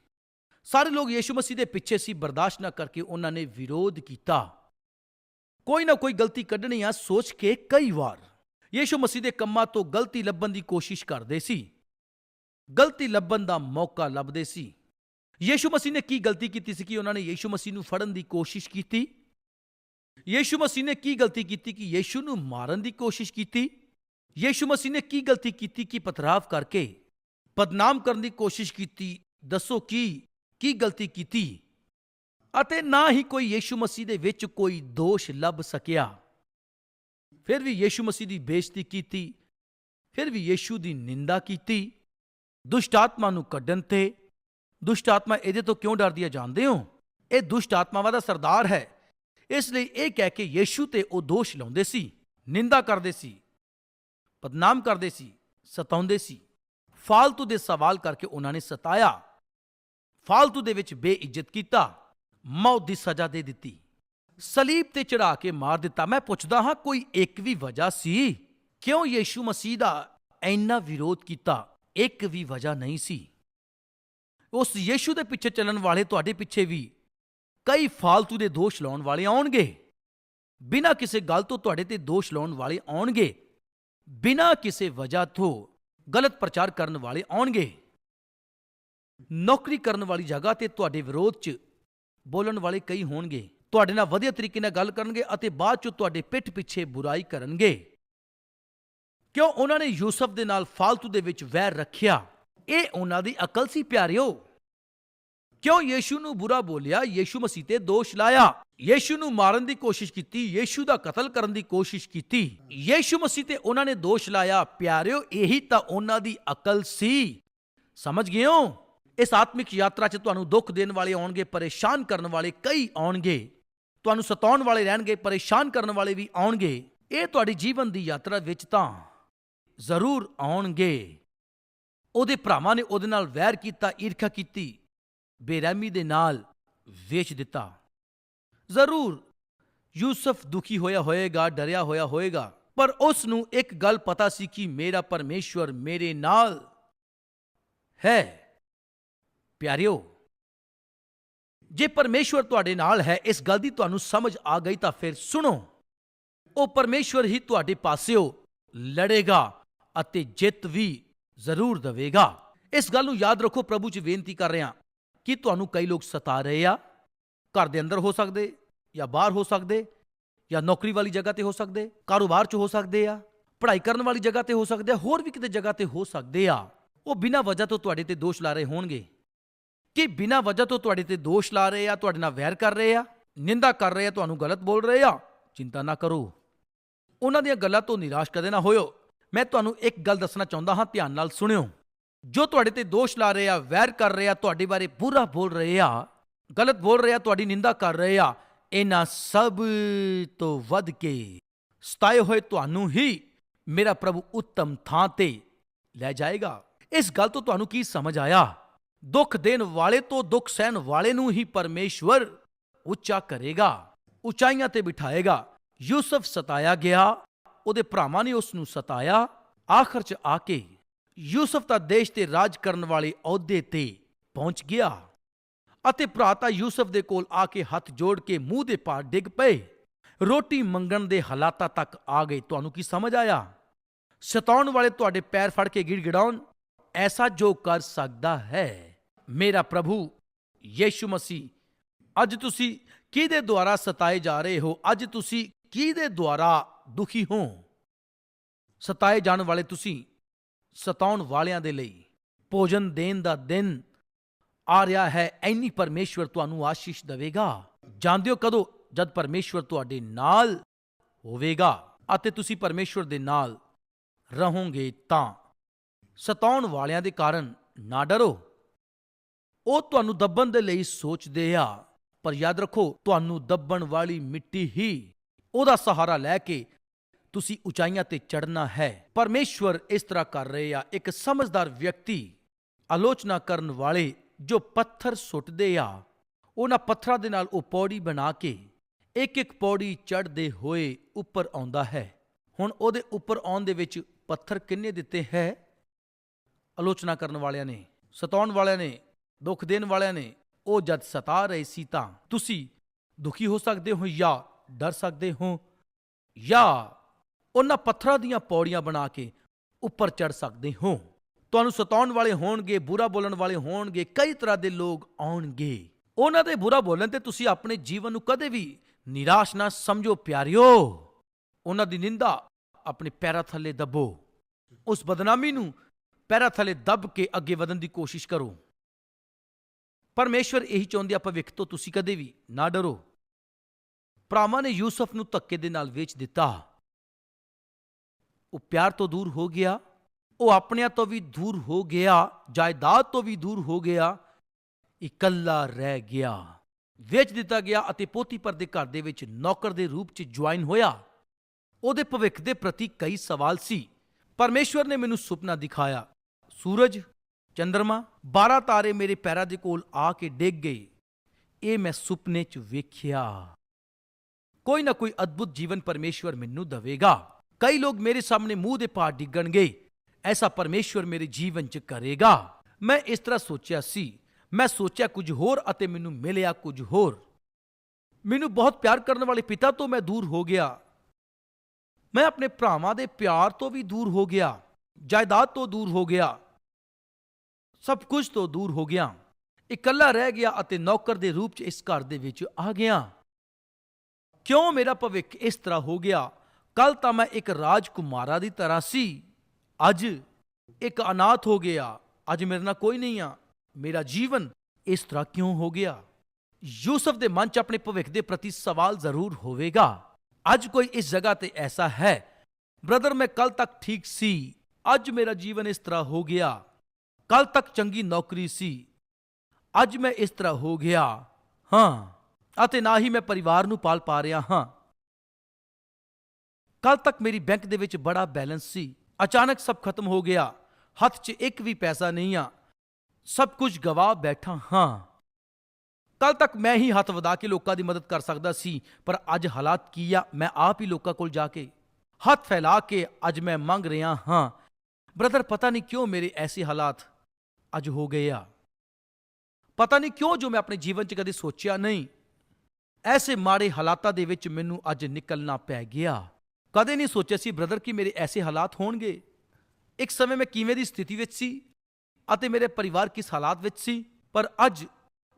ਸਾਰੇ ਲੋਕ ਯੀਸ਼ੂ ਮਸੀਹ ਦੇ ਪਿੱਛੇ ਸੀ, ਬਰਦਾਸ਼ਤ ਨਾ ਕਰਕੇ ਉਹਨਾਂ ਨੇ ਵਿਰੋਧ ਕੀਤਾ। ਕੋਈ ਨਾ ਕੋਈ ਗਲਤੀ ਕੱਢਣੀ ਆ ਸੋਚ ਕੇ ਕਈ ਵਾਰ। ਯੀਸ਼ੂ ਮਸੀਹ ਦੇ ਕੰਮਾਂ ਤੋਂ ਗਲਤੀ ਲੱਭਣ ਦੀ ਕੋਸ਼ਿਸ਼ ਕਰਦੇ ਸੀ। ਗਲਤੀ ਲੱਭਣ ਦਾ ਮੌਕਾ ਲੱਭਦੇ ਸੀ। ਯੀਸ਼ੂ ਮਸੀਹ ਨੇ ਕੀ ਗਲਤੀ ਕੀਤੀ ਸੀ ਕਿ ਉਹਨਾਂ ਨੇ ਯੀਸ਼ੂ ਮਸੀਹ ਨੂੰ ਫੜਨ ਦੀ ਕੋਸ਼ਿਸ਼ ਕੀਤੀ? ਯੀਸ਼ੂ ਮਸੀਹ ਨੇ ਕੀ ਗਲਤੀ ਕੀਤੀ ਕਿ ਯੀਸ਼ੂ ਨੂੰ ਮਾਰਨ ਦੀ ਕੋਸ਼ਿਸ਼ ਕੀਤੀ? ਯੀਸ਼ੂ ਮਸੀਹ ਨੇ ਕੀ ਗਲਤੀ ਕੀਤੀ ਕਿ ਪਥਰਾਵ ਕਰਕੇ ਬਦਨਾਮ ਕਰਨ ਦੀ ਕੋਸ਼ਿਸ਼ ਕੀਤੀ? ਦੱਸੋ ਕੀ ਕੀ ਗਲਤੀ ਕੀਤੀ? ਅਤੇ ਨਾ ਹੀ ਕੋਈ ਯੀਸ਼ੂ ਮਸੀਹ ਦੇ ਵਿੱਚ ਕੋਈ ਦੋਸ਼ ਲੱਭ ਸਕਿਆ। ਫਿਰ ਵੀ ਯੀਸ਼ੂ ਮਸੀਹ ਦੀ ਬੇਇੱਜ਼ਤੀ ਕੀਤੀ, ਫਿਰ ਵੀ ਯੀਸ਼ੂ ਦੀ ਨਿੰਦਾ ਕੀਤੀ। ਦੁਸ਼ਟ ਆਤਮਾ ਨੂੰ ਕੱਢਣ ਤੇ, ਦੁਸ਼ਟ ਆਤਮਾ ਇਹਦੇ ਤੋਂ ਕਿਉਂ ਡਰਦੀ ਹੈ ਜਾਣਦੇ ਹੋ? ਇਹ ਦੁਸ਼ਟ ਆਤਮਾਵਾਂ ਦਾ ਸਰਦਾਰ ਹੈ। ਇਸ ਲਈ ਇਹ ਕਹਿ ਕੇ ਯੀਸ਼ੂ ਤੇ ਉਹ ਦੋਸ਼ ਲਾਉਂਦੇ ਸੀ, ਨਿੰਦਾ ਕਰਦੇ ਸੀ, ਬਦਨਾਮ ਕਰਦੇ ਸੀ, ਸਤਾਉਂਦੇ ਸੀ। ਫਾਲਤੂ ਦੇ ਸਵਾਲ ਕਰਕੇ ਉਹਨਾਂ ਨੇ ਸਤਾਇਆ। ਫਾਲਤੂ ਦੇ ਵਿੱਚ ਬੇਇੱਜ਼ਤ ਕੀਤਾ। ਮੌਤ ਦੀ ਸਜ਼ਾ ਦੇ ਦਿੱਤੀ। ਸਲੀਬ ਤੇ ਚੜਾ ਕੇ ਮਾਰ ਦਿੱਤਾ। ਮੈਂ ਪੁੱਛਦਾ ਹਾਂ, ਕੋਈ ਇੱਕ ਵੀ ਵਜ੍ਹਾ ਸੀ? ਕਿਉਂ ਯੀਸ਼ੂ ਮਸੀਹ ਦਾ ਇੰਨਾ ਵਿਰੋਧ ਕੀਤਾ? ਇੱਕ ਵੀ ਵਜ੍ਹਾ ਨਹੀਂ ਸੀ। ਉਸ ਯੀਸ਼ੂ ਦੇ ਪਿੱਛੇ ਚੱਲਣ ਵਾਲੇ ਤੁਹਾਡੇ ਪਿੱਛੇ ਵੀ ਕਈ ਫਾਲਤੂ ਦੇ ਦੋਸ਼ ਲਾਉਣ ਵਾਲੇ ਆਉਣਗੇ। ਬਿਨਾਂ ਕਿਸੇ ਗੱਲ ਤੋਂ ਤੁਹਾਡੇ ਤੇ ਦੋਸ਼ ਲਾਉਣ ਵਾਲੇ ਆਉਣਗੇ। ਬਿਨਾਂ ਕਿਸੇ ਵਜ੍ਹਾ ਤੋਂ ਗਲਤ ਪ੍ਰਚਾਰ ਕਰਨ ਵਾਲੇ ਆਉਣਗੇ। ਨੌਕਰੀ ਕਰਨ ਵਾਲੀ ਜਗ੍ਹਾ ਤੇ ਤੁਹਾਡੇ ਵਿਰੋਧ 'ਚ ਬੋਲਣ ਵਾਲੇ ਕਈ ਹੋਣਗੇ। ਤੁਹਾਡੇ ਨਾਲ ਵਧੀਆ ਤਰੀਕੇ ਨਾਲ ਗੱਲ ਕਰਨਗੇ ਅਤੇ ਬਾਅਦ ਚੋਂ ਤੁਹਾਡੇ ਪਿੱਠ ਪਿੱਛੇ ਬੁਰਾਈ ਕਰਨਗੇ। ਕਿਉਂ? ਉਹਨਾਂ ਨੇ ਯੂਸਫ ਦੇ ਨਾਲ ਫਾਲਤੂ ਦੇ ਵਿੱਚ ਵੈਰ ਰੱਖਿਆ। ਇਹ ਉਹਨਾਂ ਦੀ ਅਕਲ ਸੀ, ਪਿਆਰਿਓ। ਕਿਉਂ ਯੀਸ਼ੂ ਨੂੰ ਬੁਰਾ ਬੋਲਿਆ? ਯੀਸ਼ੂ ਮਸੀਹ ਤੇ ਦੋਸ਼ ਲਾਇਆ। ਯੀਸ਼ੂ ਨੂੰ ਮਾਰਨ ਦੀ ਕੋਸ਼ਿਸ਼ ਕੀਤੀ, ਯੀਸ਼ੂ ਦਾ ਕਤਲ ਕਰਨ ਦੀ ਕੋਸ਼ਿਸ਼ ਕੀਤੀ। ਯੀਸ਼ੂ ਮਸੀਹ ਤੇ ਉਹਨਾਂ ਨੇ ਦੋਸ਼ ਲਾਇਆ। ਪਿਆਰਿਓ, ਇਹੀ ਤਾਂ ਉਹਨਾਂ ਦੀ ਅਕਲ ਸੀ। ਸਮਝ ਗਏ ਹੋ? ਇਸ ਆਤਮਿਕ ਯਾਤਰਾ 'ਚ ਤੁਹਾਨੂੰ ਦੁੱਖ ਦੇਣ ਵਾਲੇ ਆਉਣਗੇ, ਪਰੇਸ਼ਾਨ ਕਰਨ ਵਾਲੇ ਕਈ ਆਉਣਗੇ। ਤੁਹਾਨੂੰ ਸਤਾਉਣ ਵਾਲੇ ਰਹਿਣਗੇ, ਪਰੇਸ਼ਾਨ ਕਰਨ ਵਾਲੇ ਵੀ ਆਉਣਗੇ। ਇਹ ਤੁਹਾਡੀ ਜੀਵਨ ਦੀ ਯਾਤਰਾ ਵਿੱਚ ਤਾਂ ਜ਼ਰੂਰ ਆਉਣਗੇ। ਉਹਦੇ ਭਰਾਵਾਂ ਨੇ ਉਹਦੇ ਨਾਲ ਵੈਰ ਕੀਤਾ, ਈਰਖਾ ਕੀਤੀ, ਬੇਰਹਿਮੀ ਦੇ ਨਾਲ ਵੇਚ ਦਿੱਤਾ। ਜ਼ਰੂਰ ਯੂਸਫ ਦੁਖੀ ਹੋਇਆ ਹੋਏਗਾ, ਡਰਿਆ ਹੋਇਆ ਹੋਏਗਾ, ਪਰ ਉਸ ਨੂੰ ਇੱਕ ਗੱਲ ਪਤਾ ਸੀ ਕਿ ਮੇਰਾ ਪਰਮੇਸ਼ਵਰ ਮੇਰੇ ਨਾਲ ਹੈ। ਪਿਆਰਿਓ, ਜੇ ਪਰਮੇਸ਼ਵਰ ਤੁਹਾਡੇ ਨਾਲ ਹੈ, ਇਸ ਗੱਲ ਦੀ ਤੁਹਾਨੂੰ ਸਮਝ ਆ ਗਈ ਤਾਂ ਫਿਰ ਸੁਣੋ। ਉਹ ਪਰਮੇਸ਼ਵਰ ਹੀ ਤੁਹਾਡੇ ਪਾਸਿਓ ਲੜੇਗਾ ਅਤੇ ਜਿੱਤ ਵੀ ਜ਼ਰੂਰ ਦੇਵੇਗਾ। ਇਸ ਗੱਲ ਨੂੰ ਯਾਦ ਰੱਖੋ, ਪ੍ਰਭੂ ਜੀ ਬੇਨਤੀ ਕਰ ਰਿਹਾ ਕਿ ਤੁਹਾਨੂੰ ਕਈ ਲੋਕ ਸਤਾ ਰਹੇ ਆ। ਘਰ ਦੇ ਅੰਦਰ ਹੋ ਸਕਦੇ ਜਾਂ ਬਾਹਰ ਹੋ ਸਕਦੇ ਜਾਂ ਨੌਕਰੀ ਵਾਲੀ ਜਗ੍ਹਾ ਤੇ ਹੋ ਸਕਦੇ, ਕਾਰੋਬਾਰ 'ਚ ਹੋ ਸਕਦੇ ਆ, ਪੜ੍ਹਾਈ ਕਰਨ ਵਾਲੀ ਜਗ੍ਹਾ ਤੇ ਹੋ ਸਕਦੇ ਆ, ਹੋਰ ਵੀ ਕਿਤੇ ਜਗ੍ਹਾ ਤੇ ਹੋ ਸਕਦੇ ਆ। ਉਹ ਬਿਨਾਂ ਵਜ੍ਹਾ ਤੋਂ ਤੁਹਾਡੇ ਤੇ ਦੋਸ਼ ਲਾ ਰਹੇ ਹੋਣਗੇ। ਕਿ ਬਿਨਾਂ ਵਜ੍ਹਾ ਤੋਂ ਤੁਹਾਡੇ ਤੇ ਦੋਸ਼ ਲਾ ਰਹੇ ਆ, ਤੁਹਾਡੇ ਨਾਲ ਵੈਰ ਕਰ ਰਹੇ ਆ, ਨਿੰਦਾ ਕਰ ਰਹੇ ਆ, ਤੁਹਾਨੂੰ ਗਲਤ ਬੋਲ ਰਹੇ ਆ, ਚਿੰਤਾ ਨਾ ਕਰੋ। ਉਹਨਾਂ ਦੀਆਂ ਗੱਲਾਂ ਤੋਂ ਨਿਰਾਸ਼ ਕਦੇ ਨਾ ਹੋਇਓ। ਮੈਂ ਤੁਹਾਨੂੰ ਇੱਕ ਗੱਲ ਦੱਸਣਾ ਚਾਹੁੰਦਾ ਹਾਂ, ਧਿਆਨ ਨਾਲ ਸੁਣਿਓ। ਜੋ ਤੁਹਾਡੇ ਤੇ ਦੋਸ਼ ਲਾ ਰਹੇ ਆ, ਵੈਰ ਕਰ ਰਹੇ ਆ, ਤੁਹਾਡੇ ਬਾਰੇ ਬੁਰਾ ਬੋਲ ਰਹੇ ਆ, ਗਲਤ ਬੋਲ ਰਹੇ ਆ, ਤੁਹਾਡੀ ਨਿੰਦਾ ਕਰ ਰਹੇ ਆ, ਇਹਨਾਂ ਸਭ ਤੋਂ ਵੱਧ ਕੇ ਸਤਾਏ ਹੋਏ ਤੁਹਾਨੂੰ ਹੀ ਮੇਰਾ ਪ੍ਰਭੂ ਉੱਤਮ ਥਾਂ ਤੇ ਲੈ ਜਾਏਗਾ। ਇਸ ਗੱਲ ਤੋਂ ਤੁਹਾਨੂੰ ਕੀ ਸਮਝ ਆਇਆ? ਦੁੱਖ ਦੇਣ ਵਾਲੇ ਤੋਂ ਦੁੱਖ ਸਹਿਣ ਵਾਲੇ ਨੂੰ ਹੀ ਪਰਮੇਸ਼ਵਰ ਉੱਚਾ ਕਰੇਗਾ, ਉਚਾਈਆਂ ਤੇ ਬਿਠਾਏਗਾ। ਯੂਸਫ ਸਤਾਇਆ ਗਿਆ, ਉਹਦੇ ਭਰਾਵਾਂ ਨੇ ਉਸ ਨੂੰ ਸਤਾਇਆ। ਆਖਰ 'ਚ ਆ ਕੇ ਯੂਸਫ ਤਾਂ ਦੇਸ਼ ਤੇ ਰਾਜ ਕਰਨ ਵਾਲੇ ਅਹੁਦੇ ਤੇ ਪਹੁੰਚ ਗਿਆ ਅਤੇ ਭਰਾ ਤਾਂ ਯੂਸਫ ਦੇ ਕੋਲ ਆ ਕੇ ਹੱਥ ਜੋੜ ਕੇ ਮੂੰਹ ਦੇ ਪਾਰ ਡਿੱਗ ਪਏ। ਰੋਟੀ ਮੰਗਣ ਦੇ ਹਾਲਾਤਾਂ ਤੱਕ ਆ ਗਏ। ਤੁਹਾਨੂੰ ਕੀ ਸਮਝ ਆਇਆ? ਸਤਾਉਣ ਵਾਲੇ ਤੁਹਾਡੇ ਪੈਰ ਫੜ ਕੇ ਗਿੜਗਿੜਾਉਣ, ਐਸਾ ਜੋ ਕਰ ਸਕਦਾ ਹੈ। ਮੇਰਾ ਪ੍ਰਭੂ ਯੀਸ਼ੂ ਮਸੀਹ, ਅੱਜ ਤੁਸੀਂ ਕਿਹਦੇ ਦੁਆਰਾ ਸਤਾਏ ਜਾ ਰਹੇ ਹੋ? ਅੱਜ ਤੁਸੀਂ ਕਿਹਦੇ ਦੁਆਰਾ ਦੁਖੀ ਹੋ? ਸਤਾਏ ਜਾਣ ਵਾਲੇ ਤੁਸੀਂ ਸਤਾਉਣ ਵਾਲਿਆਂ ਦੇ ਲਈ ਭੋਜਨ ਦੇਣ ਦਾ ਦਿਨ ਆ ਰਿਹਾ ਹੈ। ਐਨੀ ਪਰਮੇਸ਼ਵਰ ਤੁਹਾਨੂੰ ਆਸ਼ੀਸ਼ ਦੇਵੇਗਾ। ਜਾਣਦੇ ਹੋ ਕਦੋਂ? ਜਦ ਪਰਮੇਸ਼ਵਰ ਤੁਹਾਡੇ ਨਾਲ ਹੋਵੇਗਾ ਅਤੇ ਤੁਸੀਂ ਪਰਮੇਸ਼ਵਰ ਦੇ ਨਾਲ ਰਹੋਗੇ ਤਾਂ। ਸਤਾਉਣ ਵਾਲਿਆਂ ਦੇ ਕਾਰਨ ਨਾ ਡਰੋ। ਉਹ ਤੁਹਾਨੂੰ ਦੱਬਣ ਦੇ ਲਈ ਸੋਚਦੇ ਆ, ਪਰ ਯਾਦ ਰੱਖੋ, ਤੁਹਾਨੂੰ ਦੱਬਣ ਵਾਲੀ ਮਿੱਟੀ ਹੀ ਉਹਦਾ ਸਹਾਰਾ ਲੈ ਕੇ ਤੁਸੀਂ ਉਚਾਈਆਂ ਤੇ ਚੜਨਾ ਹੈ। ਪਰਮੇਸ਼ਵਰ ਇਸ ਤਰ੍ਹਾਂ ਕਰ ਰਹੇ ਆ। ਇੱਕ ਸਮਝਦਾਰ ਵਿਅਕਤੀ ਆਲੋਚਨਾ ਕਰਨ ਵਾਲੇ ਜੋ ਪੱਥਰ ਸੁੱਟਦੇ ਆ, ਉਹਨਾਂ ਪੱਥਰਾਂ ਦੇ ਨਾਲ ਉਹ ਪੌੜੀ ਬਣਾ ਕੇ ਇੱਕ ਇੱਕ ਪੌੜੀ ਚੜ੍ਹਦੇ ਹੋਏ ਉੱਪਰ ਆਉਂਦਾ ਹੈ। ਹੁਣ ਉਹਦੇ ਉੱਪਰ ਆਉਣ ਦੇ ਵਿੱਚ ਪੱਥਰ ਕਿੰਨੇ ਦਿੱਤੇ ਹੈ? ਆਲੋਚਨਾ ਕਰਨ ਵਾਲਿਆਂ ਨੇ, ਸਤਾਉਣ ਵਾਲਿਆਂ ਨੇ ਦੁੱਖ ਦੇਣ ਵਾਲਿਆਂ ਨੇ ਉਹ ਜਦ ਸਤਾ ਰਹੇ ਸੀ ਤਾਂ ਤੁਸੀਂ ਦੁਖੀ ਹੋ ਸਕਦੇ ਹੋ ਜਾਂ ਡਰ ਸਕਦੇ ਹੋ ਜਾਂ ਉਹਨਾਂ ਪੱਥਰਾਂ ਦੀਆਂ ਪੌੜੀਆਂ ਬਣਾ ਕੇ ਉੱਪਰ ਚੜ ਸਕਦੇ ਹੋ। ਤੁਹਾਨੂੰ ਸਤਾਉਣ ਵਾਲੇ ਹੋਣਗੇ, ਬੁਰਾ ਬੋਲਣ ਵਾਲੇ ਹੋਣਗੇ, ਕਈ ਤਰ੍ਹਾਂ ਦੇ ਲੋਕ ਆਉਣਗੇ। ਉਹਨਾਂ ਦੇ ਬੁਰਾ ਬੋਲਣ ਤੇ ਤੁਸੀਂ ਆਪਣੇ ਜੀਵਨ ਨੂੰ ਕਦੇ ਵੀ ਨਿਰਾਸ਼ ਨਾ ਸਮਝੋ, ਪਿਆਰਿਓ। ਉਹਨਾਂ ਦੀ ਨਿੰਦਾ ਆਪਣੇ ਪੈਰਾਂ ਥੱਲੇ ਦੱਬੋ। ਉਸ ਬਦਨਾਮੀ ਨੂੰ ਪੈਰਾਂ ਥੱਲੇ ਦੱਬ ਕੇ ਅੱਗੇ ਵਧਣ ਦੀ ਕੋਸ਼ਿਸ਼ ਕਰੋ। ਪਰਮੇਸ਼ਵਰ ਇਹੀ ਚਾਹੁੰਦੇ ਆ ਭਵਿੱਖ ਤੋਂ ਤੁਸੀਂ ਕਦੇ ਵੀ ਨਾ ਡਰੋ। ਭਰਾਵਾਂ ਨੇ ਯੂਸਫ ਨੂੰ ਧੱਕੇ ਦੇ ਨਾਲ ਵੇਚ ਦਿੱਤਾ। ਉਹ ਪਿਆਰ ਤੋਂ ਦੂਰ ਹੋ ਗਿਆ, ਉਹ ਆਪਣਿਆਂ ਤੋਂ ਵੀ ਦੂਰ ਹੋ ਗਿਆ, ਜਾਇਦਾਦ ਤੋਂ ਵੀ ਦੂਰ ਹੋ ਗਿਆ, ਇਕੱਲਾ ਰਹਿ ਗਿਆ। ਵੇਚ ਦਿੱਤਾ ਗਿਆ ਅਤੇ ਪੋਤੀਪਰ ਦੇ ਘਰ ਦੇ ਵਿੱਚ ਨੌਕਰ ਦੇ ਰੂਪ 'ਚ ਜੁਆਇਨ ਹੋਇਆ। ਉਹਦੇ ਭਵਿੱਖ ਦੇ ਪ੍ਰਤੀ ਕਈ ਸਵਾਲ ਸੀ। ਪਰਮੇਸ਼ਵਰ ਨੇ ਮੈਨੂੰ ਸੁਪਨਾ ਦਿਖਾਇਆ। ਸੂਰਜ ਚੰਦਰਮਾ 12 ਤਾਰੇ ਮੇਰੇ ਪੈਰਾਂ ਦੇ ਕੋਲ ਆ ਕੇ ਡਿੱਗ ਗਏ। ਇਹ ਮੈਂ ਸੁਪਨੇ 'ਚ ਵੇਖਿਆ। ਕੋਈ ਨਾ ਕੋਈ ਅਦਭੁਤ ਜੀਵਨ ਪਰਮੇਸ਼ਵਰ ਮੈਨੂੰ ਦੇਵੇਗਾ। ਕਈ ਲੋਕ ਮੇਰੇ ਸਾਹਮਣੇ ਮੂੰਹ ਦੇ ਭਾਰ ਡਿੱਗਣਗੇ। ਐਸਾ ਪਰਮੇਸ਼ਵਰ ਮੇਰੇ ਜੀਵਨ 'ਚ ਕਰੇਗਾ। ਮੈਂ ਇਸ ਤਰ੍ਹਾਂ ਸੋਚਿਆ ਸੀ। ਮੈਂ ਸੋਚਿਆ ਕੁਝ ਹੋਰ ਅਤੇ ਮੈਨੂੰ ਮਿਲਿਆ ਕੁਝ ਹੋਰ। ਮੈਨੂੰ ਬਹੁਤ ਪਿਆਰ ਕਰਨ ਵਾਲੇ ਪਿਤਾ ਤੋਂ ਮੈਂ ਦੂਰ ਹੋ ਗਿਆ। ਮੈਂ ਆਪਣੇ ਭਰਾਵਾਂ ਦੇ ਪਿਆਰ ਤੋਂ ਵੀ ਦੂਰ ਹੋ ਗਿਆ। ਜਾਇਦਾਦ ਤੋਂ ਦੂਰ ਹੋ ਗਿਆ। ਸਭ ਕੁਝ ਤੋਂ ਦੂਰ ਹੋ ਗਿਆ। ਇਕੱਲਾ ਰਹਿ ਗਿਆ ਅਤੇ ਨੌਕਰ ਦੇ ਰੂਪ 'ਚ ਇਸ ਘਰ ਦੇ ਵਿੱਚ ਆ ਗਿਆ। ਕਿਉਂ ਮੇਰਾ ਭਵਿੱਖ ਇਸ ਤਰ੍ਹਾਂ ਹੋ ਗਿਆ? ਕੱਲ ਤਾਂ ਮੈਂ ਇੱਕ ਰਾਜਕੁਮਾਰਾ ਦੀ ਤਰ੍ਹਾਂ ਸੀ। ਅੱਜ ਇੱਕ ਅਨਾਥ ਹੋ ਗਿਆ। ਅੱਜ ਮੇਰੇ ਨਾਲ ਕੋਈ ਨਹੀਂ ਆ। ਮੇਰਾ ਜੀਵਨ ਇਸ ਤਰ੍ਹਾਂ ਕਿਉਂ ਹੋ ਗਿਆ? ਯੂਸਫ ਦੇ ਮਨ 'ਚ ਆਪਣੇ ਭਵਿੱਖ ਦੇ ਪ੍ਰਤੀ ਸਵਾਲ ਜ਼ਰੂਰ ਹੋਵੇਗਾ। ਅੱਜ ਕੋਈ ਇਸ ਜਗ੍ਹਾ ਤੇ ਐਸਾ ਹੈ? ਬ੍ਰਦਰ, ਮੈਂ ਕੱਲ ਤੱਕ ਠੀਕ ਸੀ। ਅੱਜ ਮੇਰਾ ਜੀਵਨ ਇਸ ਤਰ੍ਹਾਂ ਹੋ ਗਿਆ। ਕੱਲ ਤੱਕ ਚੰਗੀ ਨੌਕਰੀ ਸੀ। ਅੱਜ ਮੈਂ ਇਸ ਤਰ੍ਹਾਂ ਹੋ ਗਿਆ। ਹਾਂ, ਅਤੇ ਨਾ ਹੀ ਮੈਂ ਪਰਿਵਾਰ ਨੂੰ ਪਾਲ ਪਾ ਰਿਹਾ ਹਾਂ। ਕੱਲ ਤੱਕ ਮੇਰੀ ਬੈਂਕ ਦੇ ਵਿੱਚ ਬੜਾ ਬੈਲੈਂਸ ਸੀ। ਅਚਾਨਕ ਸਭ ਖਤਮ ਹੋ ਗਿਆ। ਹੱਥ 'ਚ ਇੱਕ ਵੀ ਪੈਸਾ ਨਹੀਂ ਆ। ਸਭ ਕੁਝ ਗਵਾ ਬੈਠਾ ਹਾਂ। ਕੱਲ ਤੱਕ ਮੈਂ ਹੀ ਹੱਥ ਵਧਾ ਕੇ ਲੋਕਾਂ ਦੀ ਮਦਦ ਕਰ ਸਕਦਾ ਸੀ, ਪਰ ਅੱਜ ਹਾਲਾਤ ਕੀ ਆ, ਮੈਂ ਆਪ ਹੀ ਲੋਕਾਂ ਕੋਲ ਜਾ ਕੇ ਹੱਥ ਫੈਲਾ ਕੇ ਅੱਜ ਮੈਂ ਮੰਗ ਰਿਹਾ ਹਾਂ। ਬ੍ਰਦਰ, ਪਤਾ ਨਹੀਂ ਕਿਉਂ ਮੇਰੇ ਐਸੇ ਹਾਲਾਤ ਅੱਜ ਹੋ ਗਏ ਆ। ਪਤਾ ਨਹੀਂ ਕਿਉਂ ਜੋ ਮੈਂ ਆਪਣੇ ਜੀਵਨ 'ਚ ਕਦੇ ਸੋਚਿਆ ਨਹੀਂ। ਐਸੇ ਮਾੜੇ ਹਾਲਾਤਾਂ ਦੇ ਵਿੱਚ ਮੈਨੂੰ ਅੱਜ ਨਿਕਲਣਾ ਪੈ ਗਿਆ। ਕਦੇ ਨਹੀਂ ਸੋਚਿਆ ਸੀ, ਬ੍ਰਦਰ, ਕਿ ਮੇਰੇ ਐਸੇ ਹਾਲਾਤ ਹੋਣਗੇ। ਇੱਕ ਸਮੇਂ ਮੈਂ ਕਿਵੇਂ ਦੀ ਸਥਿਤੀ ਵਿੱਚ ਸੀ ਅਤੇ ਮੇਰੇ ਪਰਿਵਾਰ ਕਿਸ ਹਾਲਾਤ ਵਿੱਚ ਸੀ, ਪਰ ਅੱਜ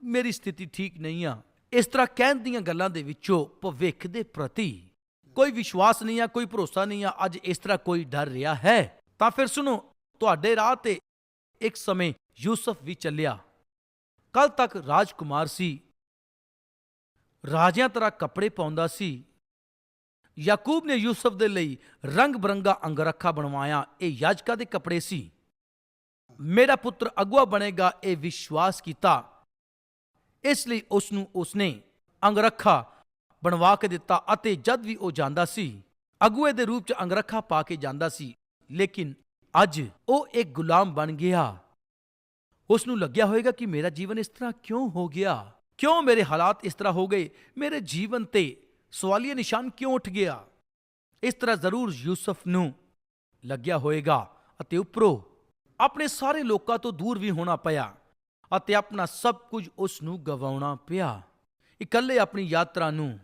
ਮੇਰੀ ਸਥਿਤੀ ਠੀਕ ਨਹੀਂ ਆ। ਇਸ ਤਰ੍ਹਾਂ ਕਹਿਣ ਦੀਆਂ ਗੱਲਾਂ ਦੇ ਵਿੱਚੋਂ ਭਵਿੱਖ ਦੇ ਪ੍ਰਤੀ ਕੋਈ ਵਿਸ਼ਵਾਸ ਨਹੀਂ ਆ, ਕੋਈ ਭਰੋਸਾ ਨਹੀਂ ਆ, ਅੱਜ ਇਸ ਤਰ੍ਹਾਂ ਕੋਈ ਡਰ ਰਿਹਾ ਹੈ। ਤਾਂ ਫਿਰ ਸੁਣੋ, ਤੁਹਾਡੇ ਰਾਹ ਤੇ ਇੱਕ ਸਮੇਂ ਯੂਸਫ ਵੀ ਚੱਲਿਆ। ਕੱਲ ਤੱਕ ਰਾਜਕੁਮਾਰ ਸੀ। ਰਾਜਿਆਂ ਤਰ੍ਹਾਂ ਕੱਪੜੇ ਪਾਉਂਦਾ ਸੀ। ਯਾਕੂਬ ਨੇ ਯੂਸਫ ਦੇ ਲਈ ਰੰਗ ਬਰੰਗਾ ਅੰਗਰਖਾ ਬਣਵਾਇਆ। ਇਹ ਯਾਜਕਾਂ ਦੇ ਕੱਪੜੇ ਸੀ। ਮੇਰਾ ਪੁੱਤਰ ਅਗਵਾ ਬਣੇਗਾ, ਇਹ ਵਿਸ਼ਵਾਸ ਕੀਤਾ। ਇਸ ਲਈ ਉਸ ਨੂੰ ਉਸਨੇ ਅੰਗਰਖਾ ਬਣਵਾ ਕੇ ਦਿੱਤਾ ਅਤੇ ਜਦ ਵੀ ਉਹ ਜਾਂਦਾ ਸੀ, ਅਗੂਏ ਦੇ ਰੂਪ ਚ ਅੰਗਰਖਾ ਪਾ ਕੇ ਜਾਂਦਾ ਸੀ। ਲੇਕਿਨ ਅੱਜ ਉਹ ਇੱਕ ਗੁਲਾਮ ਬਣ ਗਿਆ। ਉਸ ਨੂੰ ਲੱਗਿਆ ਹੋਵੇਗਾ ਕਿ ਮੇਰਾ ਜੀਵਨ ਇਸ ਤਰ੍ਹਾਂ ਕਿਉਂ ਹੋ ਗਿਆ? ਕਿਉਂ ਮੇਰੇ ਹਾਲਾਤ ਇਸ ਤਰ੍ਹਾਂ ਹੋ ਗਏ? ਮੇਰੇ ਜੀਵਨ ਤੇ ਸਵਾਲੀਆ ਨਿਸ਼ਾਨ ਕਿਉਂ ਉੱਠ ਗਿਆ? ਇਸ ਤਰ੍ਹਾਂ ਜ਼ਰੂਰ ਯੂਸਫ ਨੂੰ ਲੱਗਿਆ ਹੋਵੇਗਾ ਅਤੇ ਉੱਪਰੋਂ ਆਪਣੇ ਸਾਰੇ ਲੋਕਾਂ ਤੋਂ ਦੂਰ ਵੀ ਹੋਣਾ ਪਿਆ ਅਤੇ ਆਪਣਾ ਸਭ ਕੁਝ ਉਸ ਨੂੰ ਗਵਾਉਣਾ ਪਿਆ। ਇਕੱਲੇ ਆਪਣੀ ਯਾਤਰਾ ਨੂੰ